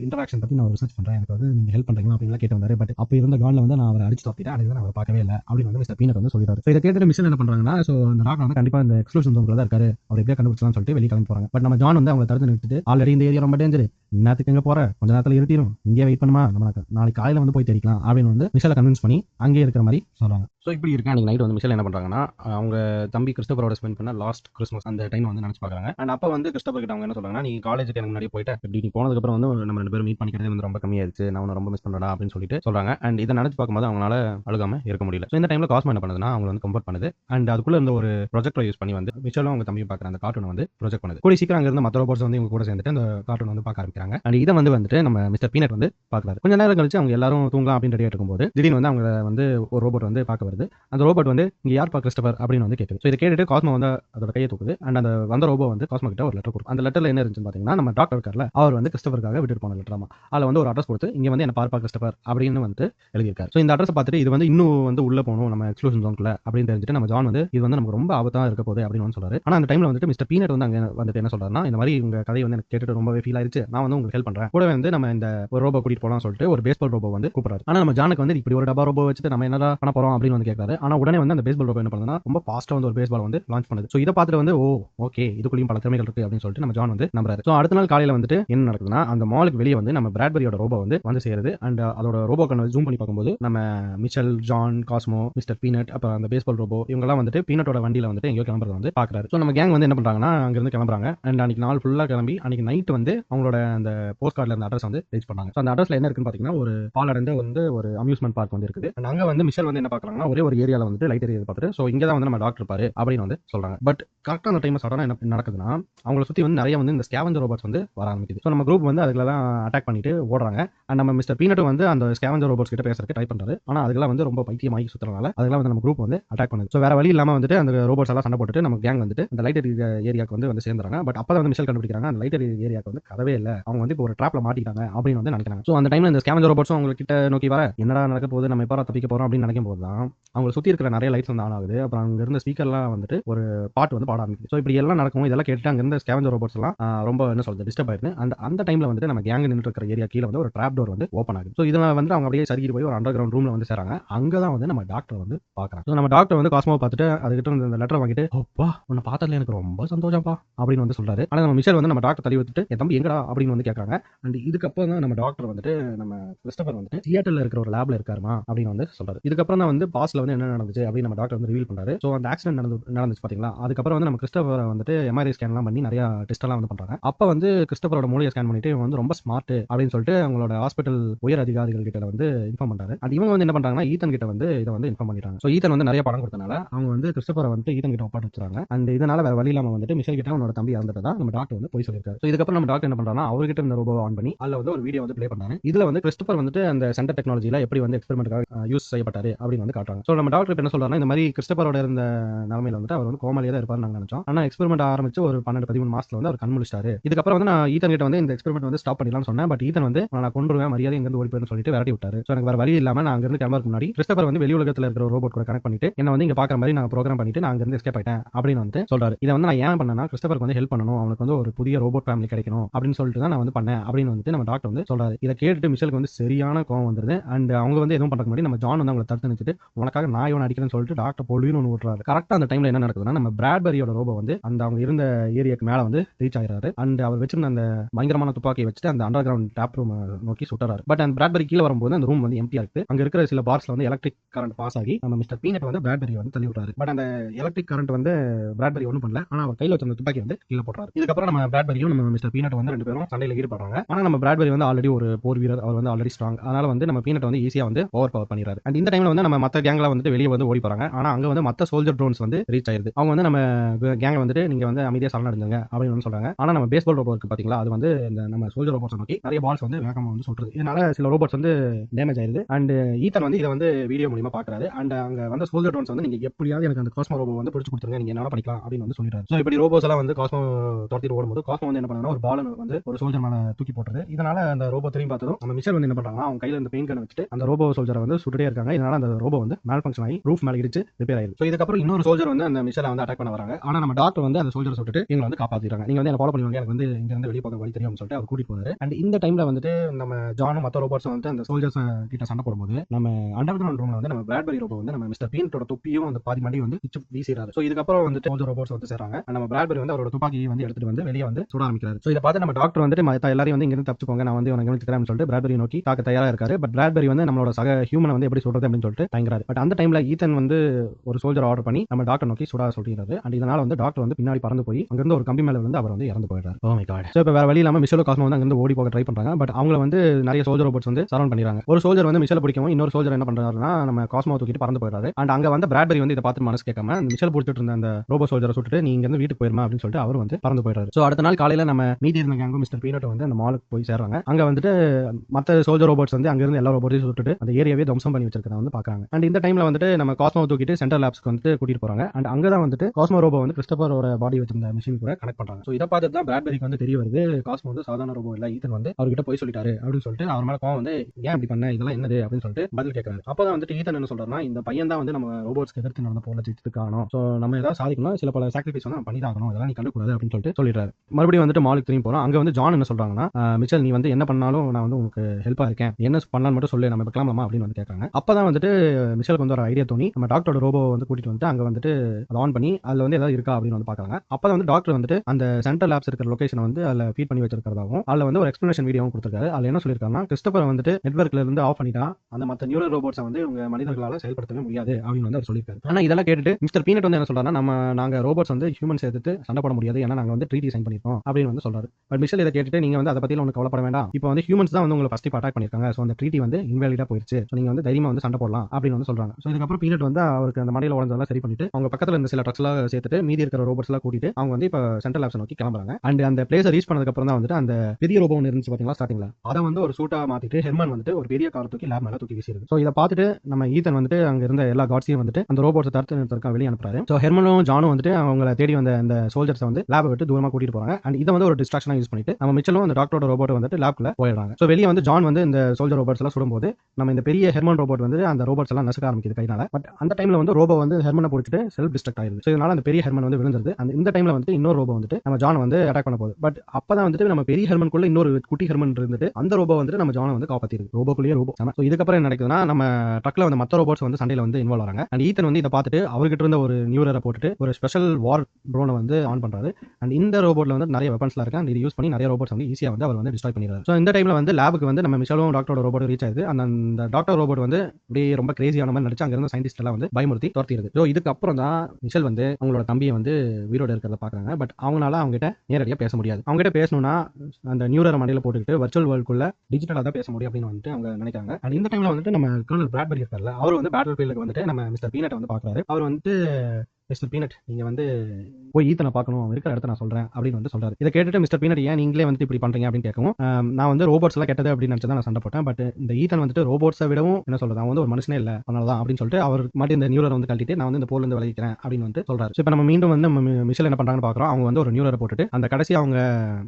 இன்டராக்ஷன் பத்தி நான் ரிசர்ச் பண்றேன். எனக்கு வந்து நீங்க ஹெல்ப் பண்றீங்களா அப்படின்னு கேட்டு வந்தாரு. பட் அப்போ இருந்த காலில் வந்து நான் அவரை அடிச்சு தப்பிட்டேன் அதை நான் அவரை பார்க்கவே இல்லை அப்படின்னு வந்து மிஸ்டர் பீனட் வந்து சொல்லிடுறாரு ஸோ இதை கேட்டுட்டு மிஷன் என்ன பண்றாங்கன்னா ஸோ இந்த டாக்டர் வந்து கண்டிப்பா இந்த எக்ஸ்க்ளூஷன் ஜோன்ல தான் இருக்காரு. அவர் எப்படியா கண்டுபிடிச்சலாம் சொல்லிட்டு வெளியே கிளம்பி போறாங்க. பட் நம்ம ஜான் வந்து அவங்க தடுத்து நிறுத்திட்டு ஆல்ரெடி இந்த ஏரியா ரொம்ப டேஞ்சர் நேரத்துக்கு எங்க போற? கொஞ்ச நேரத்துல இருட்டிடும் இங்கே வெயிட் பண்ணுமா? நம்ம நாளைக்கு காலையில வந்து போய் தெரிக்கலாம் அப்படின்னு வந்து மிஷலை கன்வின்ஸ் பண்ணி அங்கேயே இருக்கிற மாதிரி சொல்றாங்க. ஸோ இப்படி இருக்கு? அன்னைக்கு நைட் வந்து மிஷல் என்ன பண்றாங்கன்னா அவங்க தம்பி கிறிஸ்டபரோட ஸ்பெண்ட் பண்ண லாஸ்ட் கிறிஸ்மஸ் அந்த டைம் வந்து நினைச்சு பாக்குறாங்க அண்ட் அப்போ வந்து கிறிஸ்டபர் கிட்ட அவங்க என்ன சொல்றாங்கன்னா நீ காலேஜுக்கு எனக்கு முன்னாடி போயிட்டு. இப்படி நீ போனதுக்கு அப்புறம் வந்து நம்ம ரெண்டு பேரும் மீட் பண்ணிக்கிறதே வந்து ரொம்ப கம்மியாயிருச்சு. நான் உன்னை ரொம்ப மிஸ் பண்ணுறா அப்படின்னு சொல்லிட்டு சொல்றாங்க. அண்ட் இதை நினைச்சு பார்க்கும்போது அவங்களால அழுகாம இருக்க முடியல. ஸோ இந்த டைம்ல காஸ்மா என்ன பண்ணுதுன்னா அவங்க வந்து கம்ஃபர்ட் பண்ணுது. அண்ட் அதுக்குள்ள இருந்த ஒரு ப்ரொஜெக்டரை யூஸ் பண்ணி வந்து மிஷலும் அவங்க தம்பி பார்க்குற அந்த கார்ட்டூன் வந்து ப்ரொஜெக்ட் பண்ணுது. கூடி சீக்கிரம் அங்க இருந்த மற்ற ரோபோட்ஸ் வந்து இவங்க கூட சேர்ந்துட்டு அந்த கார்ட்டூன் வந்து பார்க்க ஆரம்பிக்கிறாங்க. அண்ட் இதை வந்து வந்துட்டு நம்ம மிஸ்டர் பீனட் வந்து பாக்குறாரு கொஞ்ச நேரம் கழிச்சு அவங்க எல்லாரும் தூங்கலாம் அப்படின்னு ரெடியாக இருக்கும்போது திடீர்னு வந்து அவங்க வந்து ஒரு ரோபோட் வந்து பார்க்க வருது. அந்த ரோபோட் வந்து இங்க யார் பா கிறிஸ்டபர் அப்படின்னு வந்து கேட்குது. ஸோ இதை கேட்டுட்டு காஸ்மோ வந்து அதோட கையை தூக்குது. அண்ட் அந்த வந்த ரோபோ வந்து காஸ்மோ கிட்ட ஒரு லெட்டர் கொடுக்கும். அந்த லெட்டர்ல என்ன இருந்துச்சுன்னு பாத்தீங்கன்னா நம்ம டாக்டர் இருக்கார்ல அவர் வந்து கிறிஸ்டபருக்காக விட்டுட்டு போன லெட்டராமா அதில் வந்து ஒரு அட்ரஸ் கொடுத்து இங்க வந்து என்ன பார்ப்பா கிறிஸ்டபர் அப்படின்னு வந்து எழுதியிருக்காரு. ஸோ இந்த அட்ரஸ் பார்த்துட்டு இது வந்து இன்னும் வந்து உள்ள போகணும் நம்ம எக்ஸ்க்ளூஷன் ஜோன்ல அப்படின்னு தெரிஞ்சுட்டு நம்ம ஜான் வந்து இது வந்து நமக்கு ரொம்ப ஆபத்தாக இருக்க போகுது அப்படின்னு சொல்றாரு. ஆனால் அந்த டைம்ல வந்துட்டு மிஸ்டர் பீனட் வந்து அங்கே வந்துட்டு என்ன சொல்றாருன்னா இந்த மாதிரி உங்க கதையை வந்து எனக்கு கேட்டுட்டு ரொம்பவே ஃபீல் ஆயிருச்சு. நான் வந்து உங்களுக்கு ஹெல்ப் பண்றேன். கூட வந்து நம்ம இந்த ஒரு ரோபோ கூட்டிட்டு போலாம் சொல்லிட்டு ஒரு பேஸ்பால் ரோபோ வந்து கூப்பிடுறாரு. ஆனா நம்ம ஜானுக்கு வந்து இப்படி ஒரு டபா ரோபோ வச்சுட்டு நம்ம என்னடா பண்ண போறோம் அப்படின்னு வந்து கேட்கறாரு ஆனா உடனே வந்து அந்த பேஸ்பால் ரோபோ என்ன பண்ணுதுன்னா ரொம்ப ஃபாஸ்ட்டாக வந்து ஒரு பேஸ்பால் வந்து லான்ச் பண்ணுது. ஸோ இதை பார்த்துட்டு வந்து ஓ ஓகே இதுக்குள்ளேயும் பல திறமைகள் இருக்கு அப்படின்னு சொல்லிட்டு நம்ம ஜான் வந்து நம்புறாரு. ஸோ அடுத்த நாள் காலையில வந்துட்டு என்ன நடக்குதுன்னா அந்த மாலுக்கு வெளியே வந்து நம்ம பிராட்பரியோட ரோபோ வந்து வந்து சேருது. அண்ட் அதோட ரோபோ கண்ணை ஜூம் பண்ணி பார்க்கும்போது நம்ம Michelle John Cosmo mister Peanut அப்புறம் அந்த பேஸ்பால் ரோபோ இவங்கெல்லாம் வந்துட்டு பீனட்டோட வண்டியில வந்துட்டு எங்கேயோ கிளம்புறது வந்து பாக்குறாரு ஸோ நம்ம கேங் வந்து என்ன பண்றாங்கன்னா அங்கிருந்து கிளம்புறாங்க. அண்ட் அன்னைக்கு நாள் ஃபுல்லா கிளம்பி அன்னைக்கு நைட் வந்து அவங்களோட அந்த போஸ்ட் கார்டில் இருந்த அட்ரஸ் வந்து ரீச் பண்ணாங்க. ஸோ அந்த அட்ரஸ்ல என்ன இருக்குன்னு பார்த்தீங்கன்னா ஒரு பாலடைந்து வந்து ஒரு அம்யூஸ்மெண்ட் பார்க் வந்து இருக்குது. நாங்கள் அங்க வந்து மிஷல் வந்து என்ன பார்க்கறாங்கன்னா ஒரே ஒரு ஏரியாவில் வந்து லைட் ஏரியா பார்த்துட்டு ஸோ இங்கே தான் வந்து நம்ம டாக்டர் இருப்பாரு அப்படின்னு வந்து சொல்றாங்க. பட் கரெக்டாக அந்த டைம் சடனாக என்ன நடக்குதுன்னா அவங்கள சுற்றி வந்து நிறைய வந்து இந்த ஸ்கேவஞ்சர் ரோபோட்ஸ் வந்து வர ஆரம்பிக்குது. ஸோ நம்ம குரூப் வந்து அதுல தான் அட்டாக் பண்ணிட்டு ஓடுறாங்க. அண்ட் நம்ம மிஸ்டர் பீனட்டும் வந்து அந்த ஸ்கேவஞ்சர் ரோபோட்ஸ் கிட்ட பேசுறதுக்கு ட்ரை பண்றாரு. ஆனால் அதுக்கெல்லாம் வந்து ரொம்ப பைத்தியமாகி சுற்றுறதுனால அதெல்லாம் வந்து நம்ம குரூப் வந்து அட்டாக் பண்ணுது. ஸோ வேற வழி இல்லாமல் வந்துட்டு அந்த ரோபோட்ஸ் எல்லாம் சண்டை போட்டுட்டு நம்ம கேங் வந்துட்டு அந்த லைட் ஏரியாவுக்கு வந்து வந்து சேர்ந்துறாங்க பட் அப்போ வந்து மிஷல் கண்டுபிடிக்கிறாங்க. அந்த லைட் ஏரியாக்கு வந்து கதவே இல்லை. அவங்க வந்து இப்போ ஒரு ட்ராப்ல மாட்டிக்கிட்டாங்க அப்படின்னு வந்து நினைக்கிறாங்க. ஸோ அந்த டைம்ல இந்த ஸ்கேமஞ்சர் ரோபோட்ஸும் அவங்க கிட்ட நோக்கி வர என்னடா நடக்க போகுது? நம்ம எப்போ தப்பிக்க போறோம்? அப்படின்னு நினைக்கும் போது தான் அவங்க சுத்தி இருக்கிற நிறைய லைட்ஸ் வந்து ஆன் ஆகுது. அப்புறம் அங்க இருந்த ஸ்பீக்கர்லாம் வந்துட்டு ஒரு பாட்டு வந்து பாட ஆரம்பிக்குது. ஸோ இப்படி எல்லாம் நடக்கும் இதெல்லாம் கேட்டு அங்க இருந்த ஸ்கேமஞ்சர் ரோபோட்ஸ் எல்லாம் ரொம்ப என்ன சொல்றது? டிஸ்டர்ப் ஆயிருந்து அந்த அந்த டைம்ல வந்துட்டு நம்ம கேங் நின்று இருக்கிற ஏரியா கீழே வந்து ஒரு ட்ராப் டோர் வந்து ஓப்பன் ஆகுது. ஸோ இதில் வந்து அவங்க அப்படியே சறுக்கிட்டு போய் ஒரு அண்டர் கிரவுண்ட் ரூம்ல வந்து சேராங்க. அங்கே தான் வந்து நம்ம டாக்டர் வந்து பார்க்குறாங்க ஸோ நம்ம டாக்டர் வந்து காஸ்மோ பார்த்துட்டு அதுக்கிட்ட இந்த லெட்டர் வாங்கிட்டு அப்பா உன்னை பார்த்ததுல எனக்கு ரொம்ப சந்தோஷம்ப்பா அப்படின்னு வந்து சொல்றாரு. ஆனால் நம்ம மிஷல் வந்து நம்ம டாக்டர் தள்ளி விட்டுட்டு என் தம்பி எங்கடா? அப்படின்னு வந்து கேட்குறாங்க அண்ட் இதுக்கப்புறம் தான் நம்ம டாக்டர் வந்துட்டு நம்ம கிறிஸ்டபர் வந்துட்டு தியேட்டர்ல இருக்கிற ஒரு லேப்ல இருக்காருமா அப்படின்னு வந்து சொல்றாரு. இதுக்கப்புறம் தான் வந்து பாஸ்ல வந்து என்ன நடந்துச்சு அப்படின்னு நம்ம டாக்டர் வந்து ரிவீல் பண்றாரு. ஸோ அந்த ஆக்சிடென்ட் நடந்து நடந்துச்சு பாத்தீங்களா? அதுக்கப்புறம் வந்து நம்ம கிறிஸ்டபரை வந்துட்டு எம்ஆர்ஐ ஸ்கேன்லாம் பண்ணி நிறைய டெஸ்ட் எல்லாம் வந்து பண்றாங்க. அப்போ வந்து கிறிஸ்டபரோட மூளையை ஸ்கேன் பண்ணிட்டு இவன் வந்து ரொம்ப ஸ்மார்ட் அப்படின்னு சொல்லிட்டு அவங்களோட ஹாஸ்பிட்டல் உயர் அதிகாரிகள் கிட்ட வந்து இன்ஃபார்ம் பண்றாரு. அது இவங்க வந்து என்ன பண்றாங்கன்னா ஈத்தன் கிட்ட வந்து இதை வந்து இன்ஃபார்ம் பண்ணிட்டாங்க ஸோ ஈத்தன் வந்து நிறைய படம் கொடுத்தனால அவங்க வந்து கிறிஸ்டபரை வந்து ஈத்தன் கிட்ட ஒப்பாட்டு வச்சுறாங்க. அந்த இதனால வேற வழி இல்லாம வந்துட்டு மிஷல் கிட்ட அவனோட தம்பி இறந்துட்டதா நம்ம டாக்டர் வந்து போய் சொல்லியிருக்காரு. ஸோ இதுக்கப்புறம் நம்ம டாக்டர் என்ன பண்றாங்கன்னா அவர் அவர்கிட்ட இந்த ரோபோ ஆன் பண்ணி அதில் வந்து ஒரு வீடியோ வந்து பிளே பண்ணாரு. இதுல வந்து கிறிஸ்டபர் வந்துட்டு அந்த சென்டர் டெக்னாலஜில எப்படி வந்து எக்ஸ்பெரிமெண்ட்டுக்காக யூஸ் செய்யப்பட்டாரு அப்படின்னு வந்து காட்டுறாங்க. ஸோ நம்ம டாக்டர் என்ன சொல்றாங்க இந்த மாதிரி கிறிஸ்டபரோட இருந்த நிலமையில வந்துட்டு அவர் வந்து கோமாலியே தான் இருப்பார்னு நினைச்சோம். ஆனா எக்ஸ்பெரிமெண்ட் ஆரம்பிச்சு ஒரு பன்னெண்டு பதிமூணு மாசத்துல வந்து அவர் கண் இதுக்கப்புறம் வந்து நான் ஈத்தன் கிட்ட வந்து இந்த எக்ஸ்பெரிமெண்ட் வந்து ஸ்டாப் பண்ணிடலாம்னு சொன்னேன். பட் ஈத்தன் வந்து நான் கொண்டுருவேன் மரியாதை எங்க ஓடி போயிருந்து சொல்லிட்டு விரட்டி விட்டாரு. ஸோ எனக்கு வேற வழி இல்லாம நான் அங்கிருந்து கிளம்புறதுக்கு முன்னாடி கிறிஸ்டபர் வந்து வெளி உலகத்துல இருக்கிற ரோபோட் கூட கனெக்ட் பண்ணிட்டு என்ன வந்து இங்க பாக்குற மாதிரி நான் ப்ரோக்ராம் பண்ணிட்டு நான் அங்கிருந்து எஸ்கேப் ஆயிட்டேன் அப்படின்னு வந்து சொல்றாரு. இதை வந்து நான் ஏன் பண்ணேன்னா கிறிஸ்டபருக்கு வந்து ஹெல்ப் பண்ணணும். அவனுக்கு வந்து ஒரு புதிய ரோபோட் ஃபேமிலி கிடைக்கணும் அப்படின்னு சொல்லிட்டு தான் நான் வந்து பண்ணேன் அப்படின்னு வந்துட்டு நம்ம டாக்டர் வந்து சொல்றாரு. இதை கேட்டுட்டு மிஷலுக்கு வந்து சரியான கோவம் வந்துருது. அண்ட் அவங்க வந்து எதுவும் பண்றதுக்கு முன்னாடி நம்ம ஜான் வந்து அவங்களை தடுத்து நினைச்சிட்டு உனக்காக நான் இவன் அடிக்கிறேன்னு சொல்லிட்டு டாக்டர் பொழுதுன்னு ஒன்று விட்டுறாரு கரெக்டாக அந்த டைம்ல என்ன நடக்குதுன்னா நம்ம பிராட்பரியோட ரோபோ வந்து அந்த அவங்க இருந்த ஏரியாக்கு மேல வந்து ரீச் ஆகிறாரு அண்ட் அவர் வச்சிருந்த அந்த பயங்கரமான துப்பாக்கியை வச்சுட்டு அந்த அண்டர் கிரவுண்ட் டேப் ரூம் நோக்கி சுட்டுறாரு. பட் அந்த பிராட்பரி கீழே வரும்போது அந்த ரூம் வந்து எம்டியா இருக்கு அங்க இருக்கிற சில பார்ஸ்ல வந்து எலக்ட்ரிக் கரண்ட் பாஸ் ஆகி நம்ம மிஸ்டர் பீனட் வந்து பிராட்பரி வந்து தள்ளி விட்டாரு பட் அந்த எலக்ட்ரிக் கரண்ட் வந்து பிராட்பரி ஒன்றும் பண்ணல. ஆனா அவர் வச்ச வச்சிருந்த துப்பாக்கி வந்து கீழே போடுறாரு இதுக்கப்புறம் நம்ம பிராட்பரியும் நம்ம மிஸ்டர் பீனட் வந்து ரெண்டு பேரும் சண்டையில் ஈடுபடுறாங்க. ஆனா நம்ம பிராட்பரி வந்து ஆல்ரெடி ஒரு போர் வீரர். அவர் வந்து ஆல்ரெடி ஸ்ட்ராங் அதனால வந்து நம்ம பீனட் வந்து ஈஸியா வந்து ஓவர் பவர் பண்ணிடுறாரு. அண்ட் இந்த டைம்ல வந்து நம்ம மத்த கேங்ல வந்து வெளியே வந்து ஓடி போறாங்க. ஆனா அங்க வந்து மத்த சோல்ஜர் ட்ரோன்ஸ் வந்து ரீச் ஆயிருது. அவங்க வந்து நம்ம கேங்க வந்துட்டு நீங்க வந்து அமைதியா சரணடைஞ்சுங்க அப்படின்னு சொல்றாங்க. ஆனா நம்ம பேஸ்பால் ரோபோ இருக்கு பாத்தீங்களா? அது வந்து இந்த நம்ம சோல்ஜர் ரோபோட்ஸ் நோக்கி நிறைய பால்ஸ் வந்து வேகமா வந்து சொல்றது. இதனால சில ரோபோட்ஸ் வந்து டேமேஜ் ஆயிருது. அண்ட் ஈத்தன் வந்து இதை வந்து வீடியோ மூலியமா பாக்குறாரு. அண்ட் அங்க வந்து சோல்ஜர் ட்ரோன்ஸ் வந்து நீங்க எப்படியாவது எனக்கு அந்த காஸ்மோ ரோபோ வந்து பிடிச்சு கொடுத்துருங்க. நீங்க என்ன பண்ணிக்கலாம் அப்படின்னு வந்து சொல்லிடுறாரு. ஸோ இப்படி ரோபோஸ் எல்லாம் வந்து காஸ்மோ துரத்திட்டு ஓடும்போது காஸ்மோ வந்து என்ன பண்ணா ஒரு பாலன் வந்து ஒரு சோல்ஜர் மேல தூக்கி போட்டுருது இதனால அந்த ரோபோ திரும்பி பார்த்ததும் நம்ம மிஷல் வந்து என்ன பண்றாங்கன்னா அவங்க கையில இந்த பெயின் கண்ணை வச்சுட்டு அந்த ரோபோ சோல்ஜரை வந்து சுட்டுட்டே இருக்காங்க. இதனால அந்த ரோபோ வந்து மேல் ஃபங்க்ஷன் ஆகி ரூஃப் மேலே இடிச்சு ரிப்பேர் ஆயிடுது ஸோ இதுக்கப்புறம் இன்னொரு சோல்ஜர் வந்து அந்த மிஷலை வந்து அட்டாக் பண்ண வராங்க. ஆனா நம்ம டாக்டர் வந்து அந்த சோல்ஜரை சுட்டுட்டு எங்களை வந்து காப்பாற்றிடுறாங்க நீங்க வந்து என்ன ஃபாலோ பண்ணுவாங்க? எனக்கு வந்து இங்க இருந்து வெளியே போக வழி தெரியும் சொல்லிட்டு அவர் கூட்டிட்டு போறாரு. அண்ட் இந்த டைம்ல வந்துட்டு நம்ம ஜானும் மற்ற ரோபோட்ஸ் வந்து அந்த சோல்ஜர்ஸ் கிட்ட சண்டை போடும்போது நம்ம அண்டர் கிரவுண்ட் ரூம்ல வந்து நம்ம பிராட்பரி ரோபோ வந்து நம்ம மிஸ்டர் பீனட்டோட தொப்பியும் அந்த பாதி மண்டி வந்து பிச்சு வீசிறாரு ஸோ இதுக்கப்புறம் வந்துட்டு சோல்ஜர் ரோபோட்ஸ் வந்து சேர்றாங்க நம்ம பிராட்பரி வந்து அவரோட துப்பாக்கியை வந்து எடுத்துட்டு வந்து வெளியே வந்து சுட ஆரம்பிக்கிறாரு. ஸோ இதை பார்த்து நம்ம டாக்டர் வந்து வந்துட்டு எல்லாரையும் வந்து இங்கிருந்து தப்பிச்சுக்கோங்க நான் வந்து உனக்கு கவனிச்சுக்கிறேன் சொல்லிட்டு பிராட்பரி நோக்கி தாக்க தயாரா இருக்காரு. பட் பிராட்பரி வந்து நம்மளோட சக ஹியூமனை வந்து எப்படி சொல்றது அப்படின்னு சொல்லிட்டு தயங்குறாரு. பட் அந்த டைம்ல ஈத்தன் வந்து ஒரு சோல்ஜர் ஆர்டர் பண்ணி நம்ம டாக்டர் நோக்கி சுடா சொல்லிடுறாரு. அண்ட் இதனால வந்து டாக்டர் வந்து பின்னாடி பறந்து போய் அங்கிருந்து ஒரு கம்பி மேல வந்து அவர் வந்து இறந்து போயிடுறாரு. ஓ மை காட் ஸோ இப்போ வேற வழி இல்லாம மிஷலோ காஸ்மோ வந்து அங்கிருந்து ஓடி போக ட்ரை பண்றாங்க. பட் அவங்கள வந்து நிறைய சோல்ஜர் ரோபோட்ஸ் வந்து சரௌண்ட் பண்ணிடுறாங்க. ஒரு சோல்ஜர் வந்து மிஷல் பிடிக்கவும் இன்னொரு சோல்ஜர் என்ன பண்றாருன்னா நம்ம காஸ்மோ தூக்கிட்டு பறந்து போயிடுறாரு. அண்ட் அங்க வந்து பிராட்பரி வந்து இதை பார்த்து மனசு கேட்காம மிஷல் பிடிச்சிட்டு இருந்த அந்த ரோபோ சோல்ஜரை சுட்டுட்டு நீங்க இருந்து வீட்டுக்கு போயிருமா? அப்படின்னு சொல்லிட்டு அவர் வந்து பறந்து போயிடுறாரு. ஸோ அடுத்த நாள் காலையில நம்ம மீதி இருந்த கேங்கும் மிஸ்டர் பீனட்டை வந்து அந்த மாலுக்கு போய் சேர்றாங்க. அங்க வந்துட்டு மற்ற சோல்ஜர் ரோபோட்ஸ் வந்து அங்கிருந்து எல்லா ரோபோட்டையும் சுட்டுட்டு அந்த ஏரியாவே தம்சம் பண்ணி வச்சிருக்கிறத வந்து பாக்காங்க அண்ட் இந்த டைம்ல வந்துட்டு நம்ம காஸ்மோ தூக்கிட்டு சென்டர் லேப்ஸ்க்கு வந்து கூட்டிட்டு போறாங்க. அண்ட் அங்க தான் வந்துட்டு காஸ்மோ ரோபோ வந்து கிறிஸ்டபரோட பாடி வச்சிருந்த மிஷின் கூட கனெக்ட் பண்றாங்க. ஸோ இதை பார்த்து தான் பிராட்பெரிக்கு வந்து தெரிய வருது. காஸ்மோ வந்து சாதாரண ரோபோ இல்ல. ஈத்தன் வந்து அவர்கிட்ட போய் சொல்லிட்டாரு அப்படின்னு சொல்லிட்டு அவர் மேல கோவம் வந்து ஏன் இப்படி பண்ண? இதெல்லாம் என்னது? அப்படின்னு சொல்லிட்டு பதில் கேட்கறாரு அப்பதான் வந்துட்டு ஈத்தன் என்ன சொல்றாருன்னா இந்த பையன் தான் வந்து நம்ம ரோபோட்ஸ்க்கு எதிர்த்து நடந்த போல ஜெயிச்சதுக்கு காரணம் ஸோ நம்ம ஏதாவது சாதிக்கணும் சில பல சாக்ரிஃபைஸ் வந்து நம்ம பண்ணி தான் ஆகணும். இதெல்லாம் நீ கண்டுக்கூடாது அப்படின்னு சொல்லிட்டு சொல்லிடுறாரு. மறுபடியும் வந்துட்டு மாலுக்கு திரும்பி போறோம் அங்க வந்து ஜான் என்ன சொல்றாங்கன்னா மிச்சல் நீ வந்து என்ன பண்ணாலும் நான் வந்து உங்களுக்கு ஹெல்ப்பா இருக்கேன். என்ன பண்ணலாம்னு மட்டும் சொல்லு நம்ம இப்ப கிளம்பலாமா? அப்படின்னு வந்து கேட்கறாங்க அப்பதான் வந்துட்டு மிஷலுக்கு வந்து ஒரு ஐடியா தோணி நம்ம டாக்டரோட ரோபோ வந்து கூட்டிட்டு வந்து அங்க வந்துட்டு அதை ஆன் பண்ணி அதுல வந்து ஏதாவது இருக்கா அப்படின்னு வந்து பாக்காங்க அப்பதான் வந்து டாக்டர் வந்துட்டு அந்த சென்ட்ரல் லேப்ஸ் இருக்கிற லொகேஷன் வந்து அதுல ஃபீட் பண்ணி வச்சிருக்கிறதாவும் அதுல வந்து ஒரு எக்ஸ்பிளேஷன் வீடியோவும் கொடுத்திருக்காரு. அதுல என்ன சொல்லியிருக்காங்கன்னா கிறிஸ்டபர் வந்துட்டு நெட்வொர்க்ல இருந்து ஆஃப் பண்ணிட்டா அந்த மத்த நியூரல் ரோபோட்ஸை வந்து இவங்க மனிதர்களால செயல்படுத்தவே முடியாது அப்படின்னு வந்து அவர் சொல்லியிருக்காரு. ஆனா இதெல்லாம் கேட்டுட்டு மிஸ்டர் பீனட் வந்து என்ன சொல்றாருன்னா நம்ம நாங்க ரோபோட்ஸ் வந்து ஹியூமன்ஸ் எடுத்து சண்டை போட முடியாது. ஏன்னா நாங்க வந்து ட்ரீட்டி சைன் பண்ணிருக்கோம் அப்படின்னு வந்து சொல்றாரு. பட் மிஷல் இதை கேட்டு கேட்டுட்டு நீங்க வந்து அதை பத்தி ஒன்று கவலைப்பட வேண்டாம். இப்போ வந்து ஹியூமன்ஸ் தான் வந்து உங்களை ஃபர்ஸ்ட் அட்டாக் பண்ணிருக்காங்க ஸோ அந்த ட்ரீட்டி வந்து இன்வேலிடா போயிருச்சு. ஸோ நீங்க வந்து தைரியமா வந்து சண்டை போடலாம் அப்படின்னு வந்து சொல்றாங்க. ஸோ இதுக்கப்புறம் பீரியட் வந்து அவருக்கு அந்த மடையில உடஞ்சதெல்லாம் சரி பண்ணிட்டு அவங்க பக்கத்துல இருந்த சில ட்ரக்ஸ் எல்லாம் சேர்த்துட்டு மீதி இருக்கிற ரோபோட்ஸ் எல்லாம் கூட்டிட்டு அவங்க வந்து இப்போ சென்ட்ரல் லேப்ஸ் நோக்கி கிளம்புறாங்க. அண்ட் அந்த பிளேஸ் ரீச் பண்ணதுக்கு அப்புறம் தான் வந்துட்டு அந்த பெரிய ரோபோ ஒன்று இருந்துச்சு பாத்தீங்களா ஸ்டார்டிங்ல அதை வந்து ஒரு சூட்டா மாத்திட்டு ஹெர்மன் வந்துட்டு ஒரு பெரிய கார் தூக்கி லேப் மேல தூக்கி வீசிருக்கு ஸோ இதை பார்த்துட்டு நம்ம ஈத்தன் வந்துட்டு அங்க இருந்த எல்லா காட்ஸையும் வந்துட்டு அந்த ரோபோட்ஸை தடுத்து நிறுத்தறதுக்காக வெளியே அனுப்புறாரு. ஸோ ஹெர்மனும் ஜானும் வந்துட்டு அவங்கள தேடி வந்த அந்த சோல்ஜர்ஸை வந்து லேபை விட்டு தூரமா கூட்டிட்டு போறாங்க. அண்ட் இதை வந்து ஒரு டிஸ்ட்ராக்ஷனா யூஸ் பண்ணிட்டு நம்ம மிச்சலும் அந்த டாக்டரோட ரோபோட் வந்துட்டு லேப்ல போயிடுறாங்க. ஸோ வெளியே வந்து ஜான் வந்து இந்த சோல்ஜர் ரோபோட்ஸ் எல்லாம் சுடும்போது நம்ம இந்த பெரிய ஹெர்மன் ரோபோட் வந்து அந்த ரோபோட்ஸ் எல்லாம் நசுக்க ஆரம்பிக்குது கைனால பட் அந்த டைம்ல வந்து ரோபோ வந்து ஹெர்மனை பிடிச்சிட்டு செல்ஃப் டிஸ்ட்ரக்ட் ஆயிருது. ஸோ இதனால அந்த பெரிய ஹெர்மன் வந்து விழுந்துருது. அந்த இந்த டைம்ல வந்து இன்னொரு ரோபோ வந்துட்டு நம்ம ஜான் வந்து அட்டாக் பண்ண போகுது. பட் அப்பதான் வந்துட்டு நம்ம பெரிய ஹெர்மனுக்குள்ள இன்னொரு குட்டி ஹெர்மன் இருந்துட்டு அந்த ரோபோ வந்துட்டு நம்ம ஜானை வந்து காப்பாத்திருக்கு ரோபோக்குள்ளேயே ரோபோ ஸோ இதுக்கப்புறம் என்ன நடக்குதுன்னா நம்ம ட்ரக்ல வந்து மற்ற ரோபோட்ஸ் வந்து சண்டையில வந்து இன்வால்வ் ஆகிறாங்க அண்ட் ஈத்தன் வந்து இதை பார்த்துட்டு அவர்கிட்ட இருந்த ஒரு நியூரரை போட்டுட்டு ஒரு ஸ்பெஷல் வார் ட்ரோனை வந்து ஆன் பண்றாரு. அண்ட் இந்த ரோபோட்ல வந்து நிறைய வெப்பன்ஸ்லாம் இருக்கு. அண்ட் இது யூஸ் பண்ணி நிறைய ரோபோட்ஸ் வந்து ஈஸியாக வந்து அவர் வந்து டிஸ்ட்ராய் பண்ணிடுறாரு ஸோ இந்த டைமில் வந்து லேபுக்கு வந்து நம்ம மிஷலும் டாக்டரோட ரோபோட் ரீச் ஆகுது அந்த அந்த டாக்டர் ரோபோட் வந்து அப்படியே ரொம்ப கிரேசியான மாதிரி நடிச்சு அங்கிருந்த சயின்டிஸ்ட் எல்லாம் வந்து பயமுறுத்தி துரத்திடுது. ஸோ இதுக்கப்புறம் தான் மிஷல் வந்து அவங்களோட தம்பியை வந்து உயிரோடு இருக்கிறத பார்க்குறாங்க. பட் அவங்களால அவங்ககிட்ட நேரடியாக பேச முடியாது. அவங்ககிட்ட பேசணும்னா அந்த நியூரர் மண்டையில் போட்டுக்கிட்டு வர்ச்சுவல் வேர்ல்டுக்குள்ள டிஜிட்டலாக தான் பேச முடியும் அப்படின்னு வந்துட்டு அவங்க நினைக்கிறாங்க. அண்ட் இந்த டைமில் வந்துட்டு நம்ம கர்னல் பிராட்பரி இருக்கார்ல அவர் வந்து பேட்டில் ஃபீல்டுக்கு வந்துட்டு நம்ம மிஸ்டர் பீனட் வந்து பார்க்குறாரு. அவர் வந்துட்டு மிஸ்டர் பீனட் நீங்க வந்து போய் ஈத்தனை பார்க்கணும் அவன் இருக்கிற இடத்த நான் சொல்றேன் அப்படின்னு வந்து சொல்றாரு. இதை கேட்டுட்டு மிஸ்டர் பீனட் ஏன் நீங்களே வந்து இப்படி பண்றீங்க? அப்படின்னு கேட்கவும் நான் வந்து ரோபோட்ஸ் எல்லாம் கெட்டது அப்படின்னு நினைச்சு நான் சண்டை போட்டேன். பட் இந்த ஈத்தன் வந்துட்டு ரோபோட்ஸை விடவும் என்ன சொல்றது? அவன் வந்து ஒரு மனுஷனே இல்ல. அதனாலதான் அப்படின்னு சொல்லிட்டு அவர் மட்டும் இந்த நியூரர் வந்து கட்டிட்டு நான் வந்து இந்த போர்ல இருந்து விளைவிக்கிறேன் அப்படின்னு வந்து சொல்றாரு. இப்போ நம்ம மீண்டும் வந்து நம்ம மிஷல் என்ன பண்றாங்கன்னு பாக்குறோம். அவங்க வந்து ஒரு நியூரரை போட்டுட்டு அந்த கடைசி அவங்க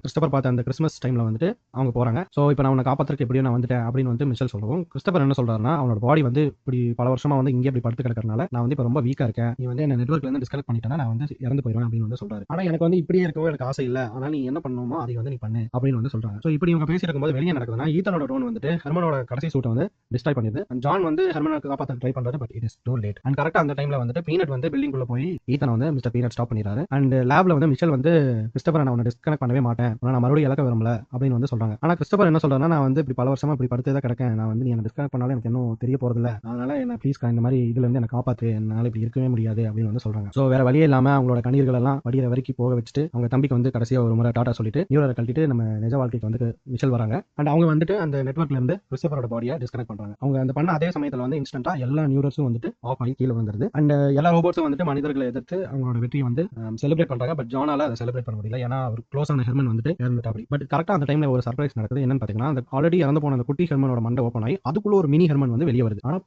கிறிஸ்டபர் பார்த்த அந்த கிறிஸ்மஸ் டைம்ல வந்துட்டு அவங்க போறாங்க. ஸோ இப்போ நான் உன்னை காப்பாத்துறதுக்கு எப்படியும் நான் வந்துட்டேன் அப்படின்னு வந்து மிஷல் சொல்லுவோம் கிறிஸ்டபர் என்ன சொல்றாருன்னா அவனோட பாடி வந்து இப்படி பல வருஷமா வந்து இங்கே இப்படி படுத்து கிடக்கறனால நான் வந்து இப்போ ரொம்ப வீக்கா இருக்கேன். நீ வந்து என்ன நெட்வொர்க் இருந்து டிஸ்கனெக்ட் பண்ணிட்டேன்னா நான் வந்து இறந்து போயிடுவேன் அப்படின்னு வந்து சொல்றாரு. ஆனா எனக்கு வந்து இப்படியே இருக்கவும் எனக்கு ஆசை இல்ல. ஆனா நீ என்ன பண்ணணுமோ அதை வந்து நீ பண்ணு அப்படின்னு வந்து சொல்றாங்க. ஸோ இப்படி இவங்க பேசி இருக்கும்போது வெளியே நடக்குதுன்னா ஈத்தனோட டோன் வந்துட்டு ஹெர்மனோட கடைசி சூட்டை வந்து டிஸ்ட்ராய் பண்ணிடுது. அண்ட் ஜான் வந்து ஹெர்மனை காப்பாற்ற ட்ரை பண்றாரு but it is too late and கரெக்டா அந்த டைம்ல வந்துட்டு பீனட் வந்து பில்டிங் குள்ள போய் ஈத்தனை வந்து மிஸ்டர் பீனட் ஸ்டாப் பண்ணிடுறாரு. அண்ட் லேப்ல வந்து மிஷல் வந்து கிறிஸ்டபர் நான் உன்னை டிஸ்கனெக்ட் பண்ணவே மாட்டேன். ஆனால் நான் மறுபடியும் இழக்க விரும்பல அப்படின்னு வந்து சொல்றாங்க. ஆனா கிறிஸ்டபர் என்ன சொல்றேன்னா நான் வந்து இப்படி பல வருஷமா இப்படி படுத்தே தான் கிடக்கேன். நான் வந்து நீ என்ன டிஸ்கனெக்ட் பண்ணாலும் எனக்கு இன்னும் தெரிய போறது இல்லை அதனால என்ன ப்ளீஸ் இந்த மாதிரி இதுல இருந்து என்ன காப்பாத்து. என்னால இப்படி இருக்கவே முடியாது. அப்படின்னு வந்து சொல்றாங்க ஸோ வேற வழியே இல்லாம அவங்களோட கண்ணீர்கள் எல்லாம் வடிகிற வரைக்கும் போக வச்சுட்டு அவங்க தம்பிக்கு வந்து கடைசியா ஒரு முறை டாட்டா சொல்லிட்டு நியூரரை கழட்டிட்டு நம்ம நிஜ வாழ்க்கைக்கு வந்து மிஷல் வராங்க. அண்ட் அவங்க வந்துட்டு அந்த நெட்ஒர்க்ல இருந்து ரிசீவரோட பாடியை டிஸ்கனெக்ட் பண்றாங்க. அவங்க அந்த பண்ண அதே சமயத்துல வந்து இன்ஸ்டன்டா எல்லா நியூரர்ஸும் வந்துட்டு ஆஃப் ஆகி கீழே வந்துருது அண்ட் எல்லா ரோபோட்ஸும் வந்துட்டு மனிதர்களை எதிர்த்து அவங்களோட வெற்றியை வந்து um, செலிப்ரேட் பண்றாங்க. பட் ஜானால அதை செலிப்ரேட் பண்ண முடியல. ஏன்னா ஒரு க்ளோஸ் ஆன ஹெர்மன் வந்துட்டு இறந்துட்டா அப்படி. பட் கரெக்டா அந்த டைம்ல ஒரு சர்ப்ரைஸ் நடக்குது. என்னன்னு பாத்தீங்கன்னா அந்த ஆல்ரெடி இறந்து போன அந்த குட்டி ஹெர்மனோட மண்டை ஓப்பன் ஆகி அதுக்குள்ள ஒரு மினி ஹெர்மன் வந்து வெளியே வருது. ஆனா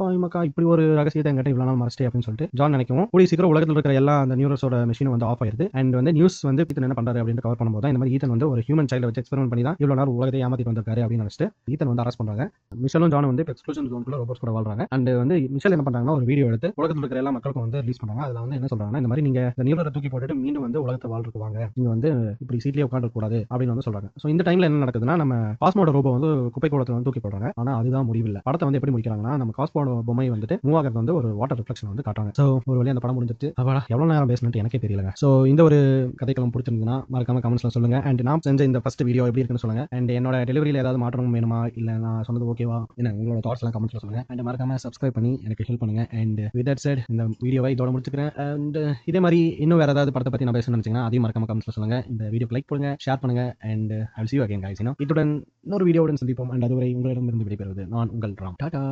இப்படி ஒரு ரகசியத்தை எங்கிட்ட இவ்வளவு நாள் மறைச்சிட்டே அப்படின்னு சொல்லிட்டு ஜான் நினைக்கவும் கூடிய சீக்கிரம் உலகத்தில் இருக்கிற எல்லா அந்த நியூரஸோட மிஷினும் வந்து ஆஃப் ஆயிருது. அண்ட் வந்து நியூஸ் வந்து ஈத்தன் என்ன பண்றாரு அப்படின்னு கவர் பண்ணும்போது இந்த மாதிரி ஈத்தன் வந்து ஒரு ஹியூமன் சைல்டு வச்சு எக்ஸ்பெரிமெண்ட் பண்ணி தான் இவ்வளவு நேரம் உலகத்தை ஏமாத்திட்டு வந்திருக்காரு அப்படின்னு நினச்சிட்டு ஈத்தன் வந்து அரெஸ்ட் பண்றாங்க. மிஷலும் ஜானும் வந்து எக்ஸ்க்ளூஷன் ஜோனுக்குள்ள ரோபோட்ஸ் கூட வாழ்றாங்க. அண்ட் வந்து மிஷல் என்ன பண்றாங்கன்னா ஒரு வீடியோ எடுத்து உலகத்தில் இருக்கிற எல்லா மக்களுக்கும் வந்து ரிலீஸ் பண்றாங்க. அதுல வந்து என்ன சொல்றாங்கன்னா இந்த மாதிரி நீங்க இந்த நியூரரை தூக்கி போட்டுட்டு மீண்டும் வந்து உலகத்தை வாழ்றதுக்கு வாங்க. நீங்க வந்து இப்படி சீட்லயே உட்காந்து கூடாது அப்படின்னு வந்து சொல்றாங்க. ஸோ இந்த டைம்ல என்ன நடக்குதுன்னா நம்ம பாஸ்மோட ரோபோ வந்து குப்பை கூடத்துல வந்து தூக்கி போடுறாங்க. ஆனா அதுதான் முடிவில்லை. படத்தை வந்து எப்படி முடிக்கிறாங்கன்னா நம்ம காஸ்மோட பொம்மை வந்துட்டு மூவாகிறது வந்து ஒரு வாட்டர் ரிஃப்ளெக்ஷன் வந்து காட்டுறாங்க. ஸோ ஒரு வழியா அந்த படம் முடிஞ்சிட்டு அவ்வளோ எவ்வளவு நேரம் பேசணும்னு எனக்கே தெரியலங்க. ஸோ இந்த ஒரு கதைக்களம் பிடிச்சிருந்ததுன்னா மறக்காம கமெண்ட்ஸ்ல சொல்லுங்க. அண்ட் நான் செஞ்ச இந்த ஃபர்ஸ்ட் வீடியோ எப்படி இருக்குன்னு சொல்லுங்க. அண்ட் என்னோட டெலிவரியில் ஏதாவது மாற்றம் வேணுமா? இல்லை நான் சொன்னது ஓகேவா என்ன உங்களோட தாட்ஸ் எல்லாம் கமெண்ட்ஸ்ல சொல்லுங்க. அண்ட் மறக்காம சப்ஸ்கிரைப் பண்ணி எனக்கு ஹெல்ப் பண்ணுங்க. அண்ட் வித் தட் சைட் இந்த வீடியோவை இதோட முடிச்சுக்கிறேன். அண்ட் இதே மாதிரி இன்னும் வேற ஏதாவது படத்தை பத்தி நான் பேசணும்னு நினைச்சீங்கன்னா அதையும் மறக்காம கமெண்ட்ஸ்ல சொல்லுங்க. இந்த வீடியோ லைக் பண்ணுங்க ஷேர் பண்ணுங்க. And I see you again guys. இத்துடன் இன்னொரு வீடியோவுடன் சந்திப்போம். அண்ட் அதுவரை உங்களிடமிருந்து விடைபெறுவது நான் உங்கள் ராம். டாடா!